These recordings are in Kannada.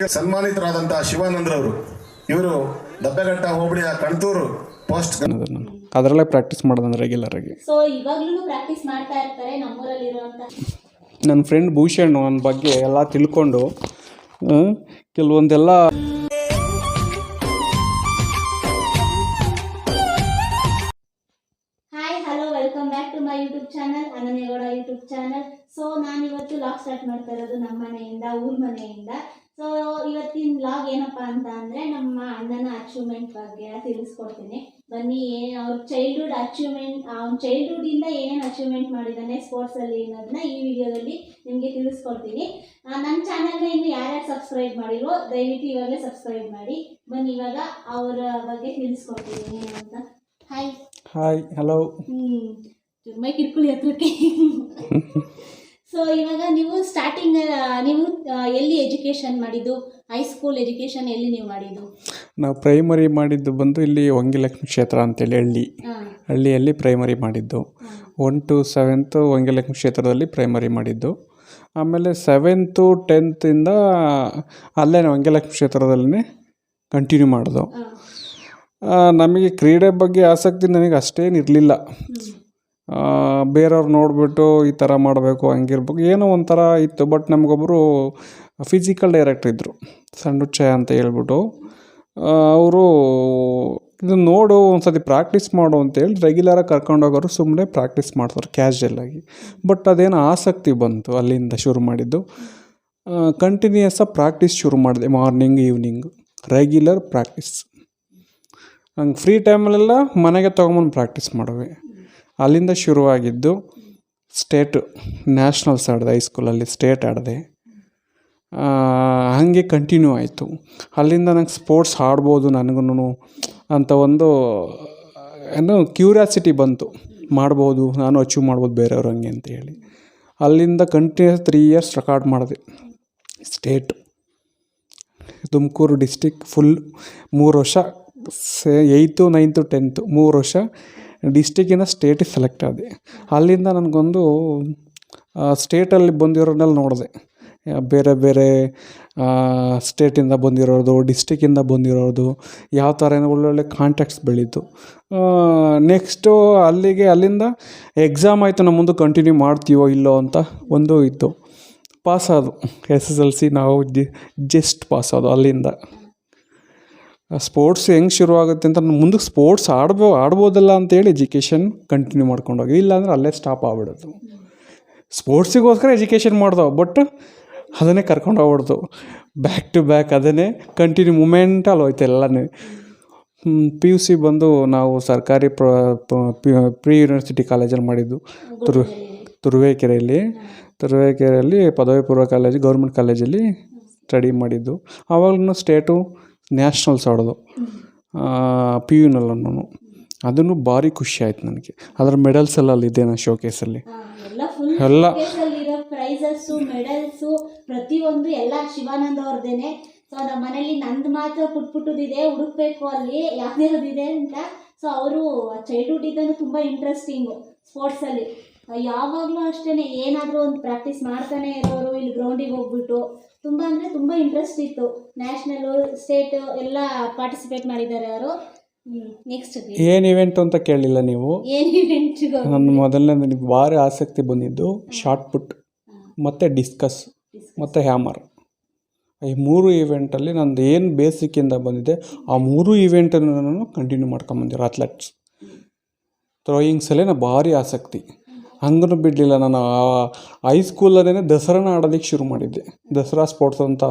ಸನ್ಮಾನಿತರಾದಂತಹ ಶಿವಾನಂದ್ರವರು ಇವರು ದಬ್ಬೆಘಟ್ಟ ಹೋಬಳಿಯ ಕಣ್ತೂರು ಪೋಸ್ಟ್ ಅದರಲ್ಲೇ ಪ್ರಾಕ್ಟೀಸ್ ಮಾಡೋದಂದ್ರೆ ರೆಗ್ಯುಲರ್ ಆಗಿ. ಸೊ ಇವಾಗ್ಲೂ ಪ್ರಾಕ್ಟೀಸ್ ಮಾಡ್ತಾ ಇರ್ತಾರೆ ನಮ್ಮೂರಲ್ಲಿರುವಂತ. ನನ್ನ ಫ್ರೆಂಡ್ ಭೂಷಣ್ ನನ್ನ ಬಗ್ಗೆ ಎಲ್ಲ ತಿಳ್ಕೊಂಡು ಆ, ಕೆಲವೊಂದೆಲ್ಲ hi hello welcome back to my YouTube channel Ananya Gowda YouTube channel so ನಾನು ಇವತ್ತು ಲಾಗ್ ಸ್ಟಾರ್ಟ್ ಮಾಡ್ತಾ ಇರೋದು ನಮ್ಮ ಮನೆಯಿಂದ ಊರ್ ಮನೆಯಿಂದ. ಸೊ ಇವತ್ತಿನ ಲಾಗ್ ಏನಪ್ಪ ಅಂತ ಅಂದರೆ ನಮ್ಮ ಅಣ್ಣನ ಅಚೀವ್ಮೆಂಟ್ ಬಗ್ಗೆ ತಿಳಿಸ್ಕೊಡ್ತೀನಿ. ಬನ್ನಿ ಏನ್ ಅವ್ರ ಚೈಲ್ಡ್ಹುಡ್ ಅಚೀವ್ಮೆಂಟ್ ಅವ್ನ ಚೈಲ್ಡ್ಹುಡ್ ಇಂದ ಏನೇನು ಅಚೀವ್ಮೆಂಟ್ ಮಾಡಿದ್ದಾನೆ ಸ್ಪೋರ್ಟ್ಸ್ ಅಲ್ಲಿ ಅನ್ನೋದನ್ನ ಈ ವಿಡಿಯೋದಲ್ಲಿ ನಿಮಗೆ ತಿಳಿಸ್ಕೊಡ್ತೀನಿ. ನಮ್ಮ ನನ್ನ ಚಾನಲ್ನ ಇನ್ನು ಯಾರ್ಯಾರು ಸಬ್ಸ್ಕ್ರೈಬ್ ಮಾಡಿರೋ ದಯವಿಟ್ಟು ಇವಾಗಲೇ ಸಬ್ಸ್ಕ್ರೈಬ್ ಮಾಡಿ. ಬನ್ನಿ ಇವಾಗ ಅವರ ಬಗ್ಗೆ ತಿಳಿಸ್ಕೊಡ್ತೀನಿ ಅಂತ. Hi hi hello hmm my ಕಿರ್ಕುಳಿ ಹತ್ರಕ್ಕೆ. ಸೊ ಇವಾಗ ನೀವು ಸ್ಟಾರ್ಟಿಂಗ್ ನೀವು ಎಲ್ಲಿ ಎಜುಕೇಶನ್ ಮಾಡಿದ್ದು? ಹೈಸ್ಕೂಲ್ ಎಜುಕೇಶನ್ ಎಲ್ಲಿ ನೀವು ಮಾಡಿದ್ದು? ನಾವು ಪ್ರೈಮರಿ ಮಾಡಿದ್ದು ಬಂದು ಇಲ್ಲಿ ವಂಗಿಲಕ್ಷ್ಮಿ ಕ್ಷೇತ್ರ ಅಂತೇಳಿ ಹಳ್ಳಿ. ಹಳ್ಳಿಯಲ್ಲಿ ಪ್ರೈಮರಿ ಮಾಡಿದ್ದು. ಒನ್ ಟು ಸೆವೆಂತು ವಂಗಿಲಕ್ಷ್ಮಿ ಕ್ಷೇತ್ರದಲ್ಲಿ ಪ್ರೈಮರಿ ಮಾಡಿದ್ದು. ಆಮೇಲೆ ಸೆವೆಂತು ಟೆಂತಿಂದ ಅಲ್ಲೇ ವಂಗಿಲಕ್ಷ್ಮಿ ಕ್ಷೇತ್ರದಲ್ಲೇ ಕಂಟಿನ್ಯೂ ಮಾಡಿದೆವು ನಮಗೆ ಕ್ರೀಡೆ ಬಗ್ಗೆ ಆಸಕ್ತಿ ನನಗೆ ಅಷ್ಟೇನು ಇರಲಿಲ್ಲ ಬೇರೆಯವ್ರು ನೋಡಿಬಿಟ್ಟು ಈ ಥರ ಮಾಡಬೇಕು, ಹಂಗಿರ್ಬೇಕು, ಏನೋ ಒಂಥರ ಇತ್ತು. ಬಟ್ ನಮಗೊಬ್ಬರು ಫಿಸಿಕಲ್ ಡೈರೆಕ್ಟ್ರ್ ಇದ್ದರು ಸಂಡುಚ್ಚಯ ಅಂತ ಹೇಳ್ಬಿಟ್ಟು. ಅವರು ಇದನ್ನ ನೋಡು, ಒಂದ್ಸತಿ ಪ್ರಾಕ್ಟೀಸ್ ಮಾಡು ಅಂತೇಳಿ ರೆಗ್ಯುಲರಾಗಿ ಕರ್ಕೊಂಡೋಗೋರು ಸುಮ್ಮನೆ ಪ್ರಾಕ್ಟೀಸ್ ಮಾಡ್ತಾರೆ ಕ್ಯಾಶುಯಲ್ ಆಗಿ. ಬಟ್ ಅದೇನೋ ಆಸಕ್ತಿ ಬಂತು ಅಲ್ಲಿಂದ ಶುರು ಮಾಡಿದ್ದು? ಕಂಟಿನ್ಯೂಯಸ್ಸಾಗಿ ಪ್ರಾಕ್ಟೀಸ್ ಶುರು ಮಾಡಿದೆ ಮಾರ್ನಿಂಗ್ ಈವ್ನಿಂಗ್ ರೆಗ್ಯುಲರ್ ಪ್ರಾಕ್ಟೀಸ್ ಹಂಗೆ ಫ್ರೀ ಟೈಮಲ್ಲೆಲ್ಲ ಮನೆಗೆ ತೊಗೊಂಬಂದು ಪ್ರಾಕ್ಟೀಸ್ ಮಾಡುವೆ. ಅಲ್ಲಿಂದ ಶುರುವಾಗಿದ್ದು ಸ್ಟೇಟು ನ್ಯಾಷನಲ್ಸ್ ಆಡಿದೆ ಹೈಸ್ಕೂಲಲ್ಲಿ ಸ್ಟೇಟ್ ಆಡಿದೆ. ಹಾಗೆ ಕಂಟಿನ್ಯೂ ಆಯಿತು. ಅಲ್ಲಿಂದ ನಂಗೆ ಸ್ಪೋರ್ಟ್ಸ್ ಆಡ್ಬೋದು ನನಗೂ ಅಂತ ಒಂದು, ಏನು ಕ್ಯೂರಿಯಾಸಿಟಿ ಬಂತು. ಮಾಡ್ಬೋದು, ನಾನು ಅಚೀವ್ ಮಾಡ್ಬೋದು ಬೇರೆಯವ್ರು ಹಂಗೆ ಅಂತ ಹೇಳಿ. ಅಲ್ಲಿಂದ ಕಂಟಿನ್ಯೂಸ್ ತ್ರೀ ಇಯರ್ಸ್ ರೆಕಾರ್ಡ್ ಮಾಡಿದೆ. ಸ್ಟೇಟ್ ತುಮಕೂರು ಡಿಸ್ಟಿಕ್ ಫುಲ್ ಮೂರು ವರ್ಷ ಸೆ ಏಯ್ತು ನೈನ್ತು ಟೆಂತು ಮೂರು ವರ್ಷ ಡಿಸ್ಟಿಕ್ಕಿಂದ ಸ್ಟೇಟಿಗೆ ಸೆಲೆಕ್ಟ್ ಆದೆ. ಅಲ್ಲಿಂದ ನನಗೊಂದು ಸ್ಟೇಟಲ್ಲಿ ಬಂದಿರೋರ್ನೆಲ್ಲ ನೋಡಿದೆ. ಬೇರೆ ಬೇರೆ ಸ್ಟೇಟಿಂದ ಬಂದಿರೋದು ಡಿಸ್ಟಿಕ್ಕಿಂದ ಬಂದಿರೋದು ಯಾವ ಥರ ಒಳ್ಳೊಳ್ಳೆ ಕಾಂಟ್ಯಾಕ್ಟ್ಸ್ ಬೆಳೀತು. ನೆಕ್ಸ್ಟು ಅಲ್ಲಿಗೆ, ಅಲ್ಲಿಂದ ಎಕ್ಸಾಮ್ ಆಯಿತು ನಮ್ಮ ಮುಂದೆ ಕಂಟಿನ್ಯೂ ಮಾಡ್ತೀವೋ ಇಲ್ಲೋ ಅಂತ ಒಂದು ಇತ್ತು. ಪಾಸ್ ಆದು ಎಸ್ ಎಸ್ ಎಲ್ ಸಿ ನಾವು ಜಸ್ಟ್ ಪಾಸ್ ಆದು ಅಲ್ಲಿಂದ. ಸ್ಪೋರ್ಟ್ಸ್ ಹೆಂಗೆ ಶುರುವಾಗುತ್ತೆ ಅಂತ ಮುಂದಕ್ಕೆ ಸ್ಪೋರ್ಟ್ಸ್ ಆಡ್ಬೋ ಆಡ್ಬೋದಲ್ಲ ಅಂತೇಳಿ ಎಜುಕೇಷನ್ ಕಂಟಿನ್ಯೂ ಮಾಡ್ಕೊಂಡೋಗಿ. ಇಲ್ಲಾಂದ್ರೆ ಅಲ್ಲೇ ಸ್ಟಾಪ್ ಆಗ್ಬಿಡೋದು. ಸ್ಪೋರ್ಟ್ಸಿಗೋಸ್ಕರ ಎಜುಕೇಷನ್ ಮಾಡ್ದವು ಬಟ್ ಅದನ್ನೇ ಕರ್ಕೊಂಡು ಹೋಗ್ಬಿಡ್ತು ಬ್ಯಾಕ್ ಟು ಬ್ಯಾಕ್ ಅದನ್ನೇ ಕಂಟಿನ್ಯೂ ಮೂಮೆಂಟಲ್ಲಿ ಹೋಯ್ತು ಎಲ್ಲನೇ. ಪಿ ಯು ಸಿ ಬಂದು ನಾವು ಸರ್ಕಾರಿ ಪ್ರ ಪ್ರಿ ಯೂನಿವರ್ಸಿಟಿ ಕಾಲೇಜಲ್ಲಿ ಮಾಡಿದ್ದು. ತುರು ತುರುವೇಕೆರೆಯಲ್ಲಿ. ತುರುವೇಕೆರೆಯಲ್ಲಿ ಪದವಿ ಪೂರ್ವ ಕಾಲೇಜ್ ಗೌರ್ಮೆಂಟ್ ಕಾಲೇಜಲ್ಲಿ ಸ್ಟಡಿ ಮಾಡಿದ್ದು. ಆವಾಗಲೂ ಸ್ಟೇಟು ನ್ಯಾಷನಲ್ಸ್ ಆಡೋದು. ಪಿ ಯುನಲ್ಲ ನಾನು ಅದನ್ನು ಭಾರಿ ಖುಷಿ ಆಯ್ತು ನನಗೆ. ಅದರ ಮೆಡಲ್ಸ್ ಎಲ್ಲ ಅಲ್ಲಿದೆ ನಾನು ಶೋಕೇಸಲ್ಲಿ ಎಲ್ಲ ಪ್ರೈಸಸ್ಸು ಮೆಡಲ್ಸು ಪ್ರತಿಯೊಂದು ಎಲ್ಲ ಶಿವಾನಂದ ಅವ್ರದ್ದೇನೆ. ಸೊ ನಮ್ಮ ಮನೇಲಿ ನಂದು ಮಾತ್ರ ಪುಟ್ ಪುಟ್ಟದಿದೆ ಹುಡುಕ್ಬೇಕು ಅಲ್ಲಿ. ಇದೆ ಅಂತ. ಸೊ ಅವರು ಚೈಲ್ಡ್ಹುಡ್ ಇದನ್ನು ತುಂಬ ಇಂಟ್ರೆಸ್ಟಿಂಗು ಸ್ಪೋರ್ಟ್ಸಲ್ಲಿ ಯಾವಾಗಲೂ ಅಷ್ಟೇ ಏನಾದರೂ ಒಂದು ಪ್ರಾಕ್ಟೀಸ್ ಮಾಡ್ತಾನೆ ಇರೋರು ಇಲ್ಲಿ ಗ್ರೌಂಡಿಗೆ ಹೋಗ್ಬಿಟ್ಟು ತುಂಬ ಅಂದರೆ ತುಂಬ ಇಂಟ್ರೆಸ್ಟ್ ಇತ್ತು. ನ್ಯಾಷನಲ್ಲು ಸ್ಟೇಟ್ ಎಲ್ಲ ಪಾರ್ಟಿಸಿಪೇಟ್ ಮಾಡಿದ್ದಾರೆ ಅವರು ನೆಕ್ಸ್ಟ್ ಏನು ಇವೆಂಟ್ ಅಂತ ಕೇಳಲಿಲ್ಲ ನೀವು? ಏನು ಇವೆಂಟ್ಗೂ ನನ್ನ ಮೊದಲನೇ ನನಗೆ ಭಾರಿ ಆಸಕ್ತಿ ಬಂದಿದ್ದು ಶಾರ್ಟ್ ಪುಟ್ ಮತ್ತು ಡಿಸ್ಕಸ್ ಮತ್ತು ಹ್ಯಾಮರ್ ಈ ಮೂರು ಇವೆಂಟಲ್ಲಿ ನಂದು ಏನು ಬೇಸಿಕ್ಕಿಂದ ಬಂದಿದೆ ಆ ಮೂರು ಇವೆಂಟನ್ನು ನಾನು ಕಂಟಿನ್ಯೂ ಮಾಡ್ಕೊಂಬಂದಿರೋ ಅಥ್ಲೆಟ್ಸ್ ಥ್ರೋಯಿಂಗ್ಸಲ್ಲೇ ನಾನು ಭಾರಿ ಆಸಕ್ತಿ. ಹಂಗೂ ಬಿಡಲಿಲ್ಲ ನಾನು. ಹೈಸ್ಕೂಲಲ್ಲೇ ದಸರಾನ ಆಡೋದಕ್ಕೆ ಶುರು ಮಾಡಿದ್ದೆ. ದಸರಾ ಸ್ಪೋರ್ಟ್ಸ್ ಅಂತ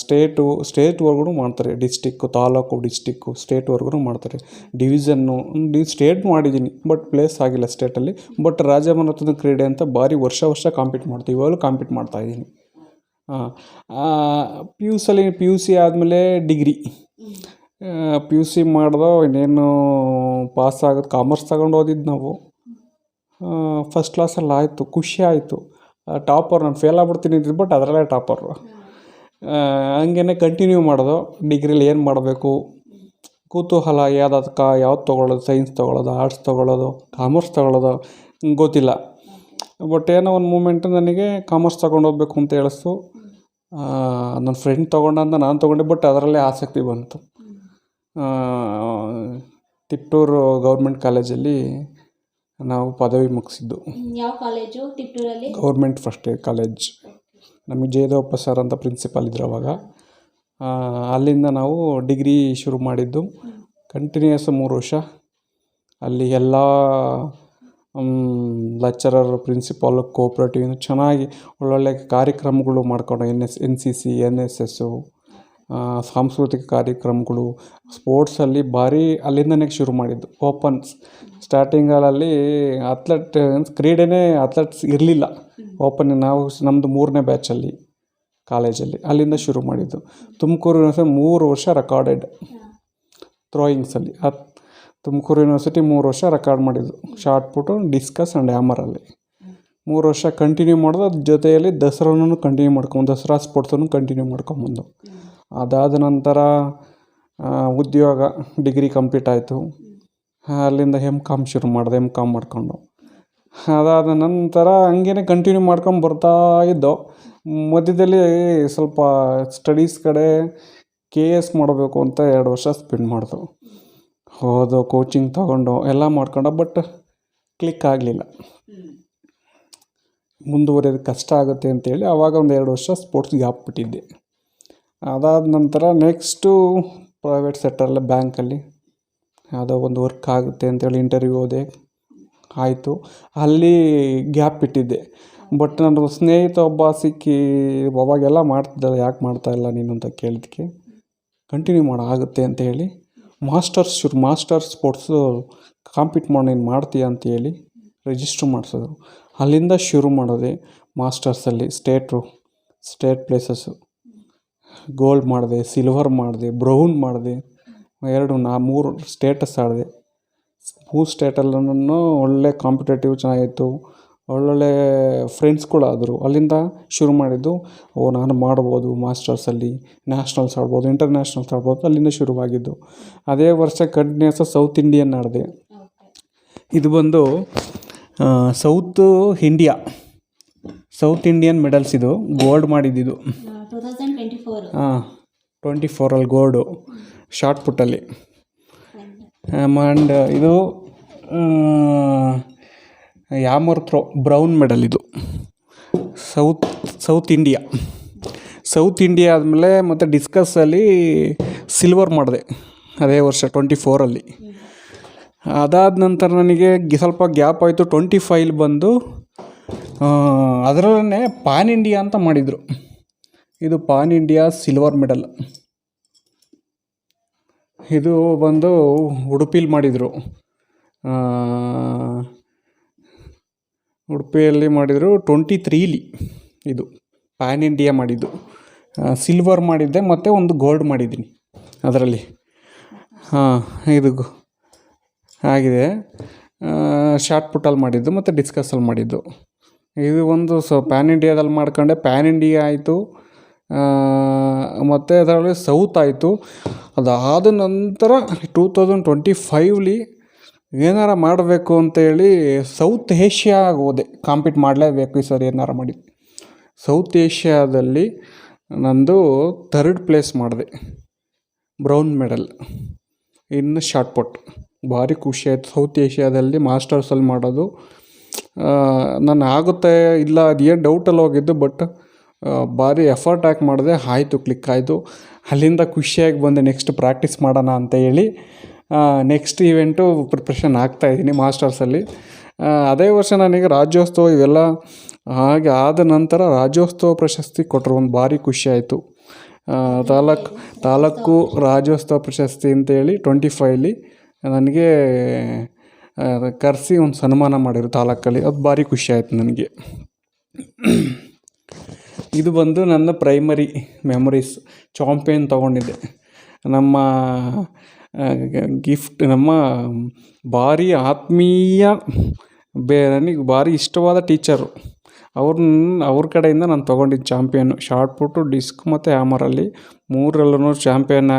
ಸ್ಟೇಟು ಸ್ಟೇಟ್ವರೆಗೂ ಮಾಡ್ತಾರೆ. ಡಿಸ್ಟಿಕ್ಕು ತಾಲೂಕು ಡಿಸ್ಟಿಕ್ಕು ಸ್ಟೇಟ್ವರೆಗೂ ಮಾಡ್ತಾರೆ. ಡಿವಿಷನ್ನು ಡಿ ಸ್ಟೇಟ್ ಮಾಡಿದ್ದೀನಿ ಬಟ್ ಪ್ಲೇಸ್ ಆಗಿಲ್ಲ ಸ್ಟೇಟಲ್ಲಿ ಬಟ್ ರಾಜಮನತನ ಕ್ರೀಡೆ ಅಂತ ಭಾರಿ ವರ್ಷ ವರ್ಷ ಕಾಂಪೀಟ್ ಮಾಡ್ತೀವಿ. ಇವಾಗಲೂ ಕಾಂಪೀಟ್ ಮಾಡ್ತಾಯಿದ್ದೀನಿ ಹಾಂ ಪಿ ಯು ಸಲ್ಲಿ ಪಿ ಯು ಸಿ ಆದಮೇಲೆ ಡಿಗ್ರಿ ಪಿ ಯು ಸಿ ಮಾಡ್ದೋ ಇನ್ನೇನು ಪಾಸ್ ಆಗೋದು ಕಾಮರ್ಸ್ ತಗೊಂಡು ಓದಿದ್ದು ನಾವು. ಫಸ್ಟ್ ಕ್ಲಾಸಲ್ಲಿ ಆಯಿತು, ಖುಷಿ ಆಯಿತು. ಟಾಪರ್ ನಾನು ಫೇಲ್ ಆಗ್ಬಿಡ್ತೀನಿ ಬಟ್ ಅದರಲ್ಲೇ ಟಾಪರು ಹಂಗೇನೆ ಕಂಟಿನ್ಯೂ ಮಾಡೋದು. ಡಿಗ್ರಿಲಿ ಏನು ಮಾಡಬೇಕು? ಕುತೂಹಲ ಯಾವುದಕ್ಕೆ ಯಾವ್ದು ತೊಗೊಳ್ಳೋದು? ಸೈನ್ಸ್ ತೊಗೊಳ್ಳೋದು ಆರ್ಟ್ಸ್ ತೊಗೊಳ್ಳೋದು ಕಾಮರ್ಸ್ ತೊಗೊಳ್ಳೋದು? ಗೊತ್ತಿಲ್ಲ. ಬಟ್ ಏನೋ ಒಂದು ಮೂಮೆಂಟು ನನಗೆ ಕಾಮರ್ಸ್ ತೊಗೊಂಡು ಹೋಗ್ಬೇಕು ಅಂತ ಹೇಳಿಸ್ತು ನನ್ನ ಫ್ರೆಂಡ್ ತೊಗೊಂಡಂತ ನಾನು ತೊಗೊಂಡೆ ಬಟ್ ಅದರಲ್ಲೇ ಆಸಕ್ತಿ ಬಂತು. ತಿಪ್ಟೂರು ಗೌರ್ಮೆಂಟ್ ಕಾಲೇಜಲ್ಲಿ ನಾವು ಪದವಿ ಮುಗಿಸಿದ್ದು. ಯಾವ college? ತಿಪ್ಟೂರಲ್ಲಿ? Government first year college. ನಮಗೆ ಜಯದೇವಪ್ಪ ಸರ್ ಅಂತ ಪ್ರಿನ್ಸಿಪಾಲ್ ಇದ್ರು ಅವಾಗ. ಆ, ಅಲ್ಲಿಂದ ನಾವು ಡಿಗ್ರಿ ಶುರು ಮಾಡಿದ್ದು. ಕಂಟಿನ್ಯೂಸ್ ಮೂರು ವರ್ಷ. ಅಲ್ಲಿ ಎಲ್ಲ ಲೆಕ್ಚರರ್ ಪ್ರಿನ್ಸಿಪಾಲ್ ಕೋಪ್ರೇಟಿವ್ ಚೆನ್ನಾಗಿ ಒಳ್ಳೊಳ್ಳೆ ಕಾರ್ಯಕ್ರಮಗಳು ಮಾಡ್ಕೊಂಡು. N S N C C N S S ಸಾಂಸ್ಕೃತಿಕ ಕಾರ್ಯಕ್ರಮಗಳು ಸ್ಪೋರ್ಟ್ಸಲ್ಲಿ ಭಾರಿ ಅಲ್ಲಿಂದನೇ ಶುರು ಮಾಡಿದ್ದು. ಓಪನ್ ಸ್ಟಾರ್ಟಿಂಗಲ್ಲಿ ಅಥ್ಲೆಟ್ ಕ್ರೀಡೆನೇ ಅಥ್ಲೆಟ್ಸ್ ಇರಲಿಲ್ಲ. ಓಪನ್ ನಾವು ನಮ್ಮದು ಮೂರನೇ ಬ್ಯಾಚಲ್ಲಿ ಕಾಲೇಜಲ್ಲಿ ಅಲ್ಲಿಂದ ಶುರು ಮಾಡಿದ್ದು. ತುಮಕೂರು ಯೂನಿವರ್ಸಿಟಿ ಮೂರು ವರ್ಷ ರೆಕಾರ್ಡೆಡ್ ಥ್ರೋಯಿಂಗ್ಸಲ್ಲಿ ಅತ್ ತುಮಕೂರು ಯೂನಿವರ್ಸಿಟಿ ಮೂರು ವರ್ಷ ರೆಕಾರ್ಡ್ ಮಾಡಿದ್ದು. ಶಾರ್ಟ್ ಪುಟು ಡಿಸ್ಕಸ್ ಆ್ಯಂಡ್ ಹ್ಯಾಮರಲ್ಲಿ ಮೂರು ವರ್ಷ ಕಂಟಿನ್ಯೂ ಮಾಡೋದು, ಅದ್ರ ಜೊತೆಯಲ್ಲಿ ದಸರಾನು ಕಂಟಿನ್ಯೂ ಮಾಡ್ಕೊಂಡು, ದಸರಾ ಸ್ಪೋರ್ಟ್ಸನ್ನು ಕಂಟಿನ್ಯೂ ಮಾಡ್ಕೊಂಬಂದು ಅದಾದ ನಂತರ ಉದ್ಯೋಗ ಡಿಗ್ರಿ ಕಂಪ್ಲೀಟ್ ಆಯಿತು. ಅಲ್ಲಿಂದ ಎಂ ಕಾಮ್ ಶುರು ಮಾಡಿದೆ ಎಂ ಕಾಮ್ ಮಾಡಿಕೊಂಡು. ಅದಾದ ನಂತರ ಹಂಗೇನೆ ಕಂಟಿನ್ಯೂ ಮಾಡ್ಕೊಂಡು ಬರ್ತಾ ಇದ್ದೋ. ಮಧ್ಯದಲ್ಲಿ ಸ್ವಲ್ಪ ಸ್ಟಡೀಸ್ ಕಡೆ ಕೆ ಎಸ್ ಮಾಡಬೇಕು ಅಂತ ಎರಡು ವರ್ಷ ಸ್ಪೆಂಡ್ ಮಾಡಿದ್ರು ಹೋದು ಕೋಚಿಂಗ್ ತಗೊಂಡು ಎಲ್ಲ ಮಾಡ್ಕೊಂಡು ಬಟ್ ಕ್ಲಿಕ್ ಆಗಲಿಲ್ಲ. ಮುಂದುವರಿಯೋದು ಕಷ್ಟ ಆಗುತ್ತೆ ಅಂತೇಳಿ ಆವಾಗ ಒಂದು ಎರಡು ವರ್ಷ ಸ್ಪೋರ್ಟ್ಸ್ ಗ್ಯಾಪ್ ಬಿಟ್ಟಿದ್ದೆ. ಅದಾದ ನಂತರ ನೆಕ್ಸ್ಟು ಪ್ರೈವೇಟ್ ಸೆಕ್ಟರಲ್ಲಿ ಬ್ಯಾಂಕಲ್ಲಿ ಯಾವುದೋ ಒಂದು ವರ್ಕ್ ಆಗುತ್ತೆ ಅಂತೇಳಿ ಇಂಟರ್ವ್ಯೂ ಹೋದೆ. ಆಯಿತು. ಅಲ್ಲಿ ಗ್ಯಾಪ್ ಇಟ್ಟಿದ್ದೆ. ಬಟ್ ನನ್ನ ಸ್ನೇಹಿತ ಒಬ್ಬ ಸಿಕ್ಕಿ ಅವಾಗೆಲ್ಲ ಮಾಡ್ತಿದ್ದ ಯಾಕೆ ಮಾಡ್ತಾ ಇಲ್ಲ ನೀನು ಅಂತ ಕೇಳಿದ್ಕೆ ಕಂಟಿನ್ಯೂ ಮಾಡೋ, ಆಗುತ್ತೆ ಅಂತ ಹೇಳಿ. ಮಾಸ್ಟರ್ಸ್ ಶುರು ಮಾಸ್ಟರ್ ಸ್ಪೋರ್ಟ್ಸು ಕಾಂಪೀಟ್ ಮಾಡಿ, ನೀನು ಮಾಡ್ತೀಯ ಅಂತ ಹೇಳಿ ರಿಜಿಸ್ಟ್ರ್ ಮಾಡಿಸಿದ್ರು. ಅಲ್ಲಿಂದ ಶುರು ಮಾಡೋದೆ ಮಾಸ್ಟರ್ಸಲ್ಲಿ ಸ್ಟೇಟು ಸ್ಟೇಟ್ ಪ್ಲೇಸಸ್ಸು ಗೋಲ್ಡ್ ಮಾಡಿದೆ ಸಿಲ್ವರ್ ಮಾಡಿದೆ ಬ್ರೌನ್ ಮಾಡಿದೆ, ಎರಡು ನಾ ಮೂರು ಸ್ಟೇಟಸ್ ಆಡಿದೆ. ಮೂರು ಸ್ಟೇಟಲ್ಲೂ ಒಳ್ಳೆ ಕಾಂಪಿಟೇಟಿವ್ ಚೆನ್ನಾಗಿತ್ತು. ಒಳ್ಳೊಳ್ಳೆ ಫ್ರೆಂಡ್ಸ್ಗಳಾದರು ಅಲ್ಲಿಂದ ಶುರು ಮಾಡಿದ್ದು, ಓ ನಾನು ಮಾಡ್ಬೋದು ಮಾಸ್ಟರ್ಸಲ್ಲಿ ನ್ಯಾಷ್ನಲ್ಸ್ ಆಡ್ಬೋದು ಇಂಟರ್ನ್ಯಾಷ್ನಲ್ಸ್ ಆಡ್ಬೋದು, ಅಲ್ಲಿಂದ ಶುರುವಾಗಿದ್ದು. ಅದೇ ವರ್ಷ ಕಂಟಿನ್ಯೂಸ್ ಸೌತ್ ಇಂಡಿಯನ್ ಆಡಿದೆ. ಇದು ಬಂದು south India south Indian medals ಇದು. ಗೋಲ್ಡ್ ಮಾಡಿದ್ದಿದ್ದು ಟೂ ತೌಸಂಡ್ ಟ್ವೆಂಟಿ ಫೋರ್ ಹಾಂ ಟ್ವೆಂಟಿ ಫೋರಲ್ಲಿ ಗೋಲ್ಡು ಶಾರ್ಟ್ ಪುಟ್ಟಲ್ಲಿ ಆ್ಯಂಡ್ ಇದು ಯಾಮರ್ ಥ್ರೋ ಬ್ರೌನ್ ಮೆಡಲ್ ಇದು. South south India south India ಆದಮೇಲೆ ಮತ್ತು ಡಿಸ್ಕಸ್ಸಲ್ಲಿ ಸಿಲ್ವರ್ ಮಾಡಿದೆ ಅದೇ ವರ್ಷ ಟ್ವೆಂಟಿ ಫೋರಲ್ಲಿ ಅದಾದ ನಂತರ ನನಗೆ ಸ್ವಲ್ಪ ಗ್ಯಾಪ್ ಆಯಿತು ಟ್ವೆಂಟಿ ಫೈಲ್ ಬಂದು ಅದರಲ್ಲೇ ಪಾನ್ ಇಂಡಿಯಾ ಅಂತ ಮಾಡಿದರು. ಇದು ಪಾನ್ ಇಂಡಿಯಾ ಸಿಲ್ವರ್ ಮೆಡಲ್. ಇದು ಬಂದು ಉಡುಪಿಲಿ ಮಾಡಿದರು. ಉಡುಪಿಯಲ್ಲಿ ಮಾಡಿದರು ಟ್ವೆಂಟಿ ತ್ರೀಲಿ ಇದು. ಪ್ಯಾನ್ ಇಂಡಿಯಾ ಮಾಡಿದ್ದು. ಸಿಲ್ವರ್ ಮಾಡಿದ್ದೆ, ಮತ್ತು ಒಂದು ಗೋಲ್ಡ್ ಮಾಡಿದ್ದೀನಿ ಅದರಲ್ಲಿ. ಹಾಂ, ಇದು ಆಗಿದೆ. ಶಾರ್ಟ್ ಪುಟ್ಟಲ್ಲಿ ಮಾಡಿದ್ದು, ಮತ್ತು ಡಿಸ್ಕಸಲ್ಲಿ ಮಾಡಿದ್ದು. ಇದು ಒಂದು ಸೊ ಪ್ಯಾನ್ ಇಂಡಿಯಾದಲ್ಲಿ ಮಾಡ್ಕೊಂಡೆ. ಪ್ಯಾನ್ ಇಂಡಿಯಾ ಆಯಿತು. ಮತ್ತು ಅದರಲ್ಲಿ ಸೌತ್ ಆಯಿತು. ಅದಾದ ನಂತರ ಟೂ ತೌಸಂಡ್ ಟ್ವೆಂಟಿ ಫೈವ್ಲಿ ಏನಾರ ಮಾಡಬೇಕು ಅಂತೇಳಿ ಸೌತ್ ಏಷ್ಯಾಗೆ ಹೋದೆ. ಕಾಂಪೀಟ್ ಮಾಡಲೇಬೇಕು ಈ ಸರಿ ಏನಾರ ಮಾಡಿ. ಸೌತ್ ಏಷ್ಯಾದಲ್ಲಿ ನಂದು ಥರ್ಡ್ ಪ್ಲೇಸ್ ಮಾಡಿದೆ. ಬ್ರೌನ್ ಮೆಡಲ್ ಇನ್ನು ಶಾರ್ಟ್ ಪುಟ್ ಭಾರಿ ಖುಷಿ ಆಯಿತು. ಸೌತ್ ಏಷ್ಯಾದಲ್ಲಿ ಮಾಸ್ಟರ್ಸಲ್ಲಿ ಮಾಡೋದು. ನಾನು ಆಗುತ್ತೆ ಇಲ್ಲ ಅದು ಏನು ಡೌಟಲ್ಲಿ ಹೋಗಿದ್ದು ಬಟ್ ಭಾರಿ ಎಫರ್ಟ್ ಹಾಕಿ ಮಾಡಿದೆ ಆಯಿತು ಕ್ಲಿಕ್ ಆಯಿತು. ಅಲ್ಲಿಂದ ಖುಷಿಯಾಗಿ ಬಂದೆ ನೆಕ್ಸ್ಟ್ ಪ್ರಾಕ್ಟೀಸ್ ಮಾಡೋಣ ಅಂತ ಹೇಳಿ. ನೆಕ್ಸ್ಟ್ ಇವೆಂಟು ಪ್ರಿಪ್ರೇಷನ್ ಆಗ್ತಾಯಿದ್ದೀನಿ ಮಾಸ್ಟರ್ಸಲ್ಲಿ ಅದೇ ವರ್ಷ ನನಗೆ ರಾಜ್ಯೋತ್ಸವ ಇವೆಲ್ಲ ಹಾಗೆ ಆದ ನಂತರ ರಾಜ್ಯೋತ್ಸವ ಪ್ರಶಸ್ತಿ ಕೊಟ್ಟರು ಒಂದು ಭಾರಿ ಖುಷಿಯಾಯಿತು ತಾಲೂಕು ತಾಲೂಕು ರಾಜ್ಯೋತ್ಸವ ಪ್ರಶಸ್ತಿ ಅಂತೇಳಿ ಟ್ವೆಂಟಿ ಫೈವ್ಲಿ ನನಗೆ ಕರೆಸಿ ಒಂದು ಸನ್ಮಾನ ಮಾಡಿದ್ರು ತಾಲೂಕಲ್ಲಿ. ಅದು ಭಾರಿ ಖುಷಿ ಆಯಿತು ನನಗೆ. ಇದು ಬಂದು ನನ್ನ ಪ್ರೈಮರಿ ಮೆಮೊರೀಸ್ ಚಾಂಪಿಯನ್ ತೊಗೊಂಡಿದ್ದೆ. ನಮ್ಮ ಗಿಫ್ಟ್ ನಮ್ಮ ಭಾರಿ ಆತ್ಮೀಯ ಬೇ, ನನಗೆ ಭಾರಿ ಇಷ್ಟವಾದ ಟೀಚರು ಅವ್ರನ್ನ, ಅವ್ರ ಕಡೆಯಿಂದ ನಾನು ತೊಗೊಂಡಿದ್ದು ಚಾಂಪಿಯನ್ನು ಶಾರ್ಟ್ ಪುಟ್ಟು ಡಿಸ್ಕ್ ಮತ್ತು ಹ್ಯಾಮರಲ್ಲಿ ಮೂರರಲ್ಲೂ ಚಾಂಪಿಯನ್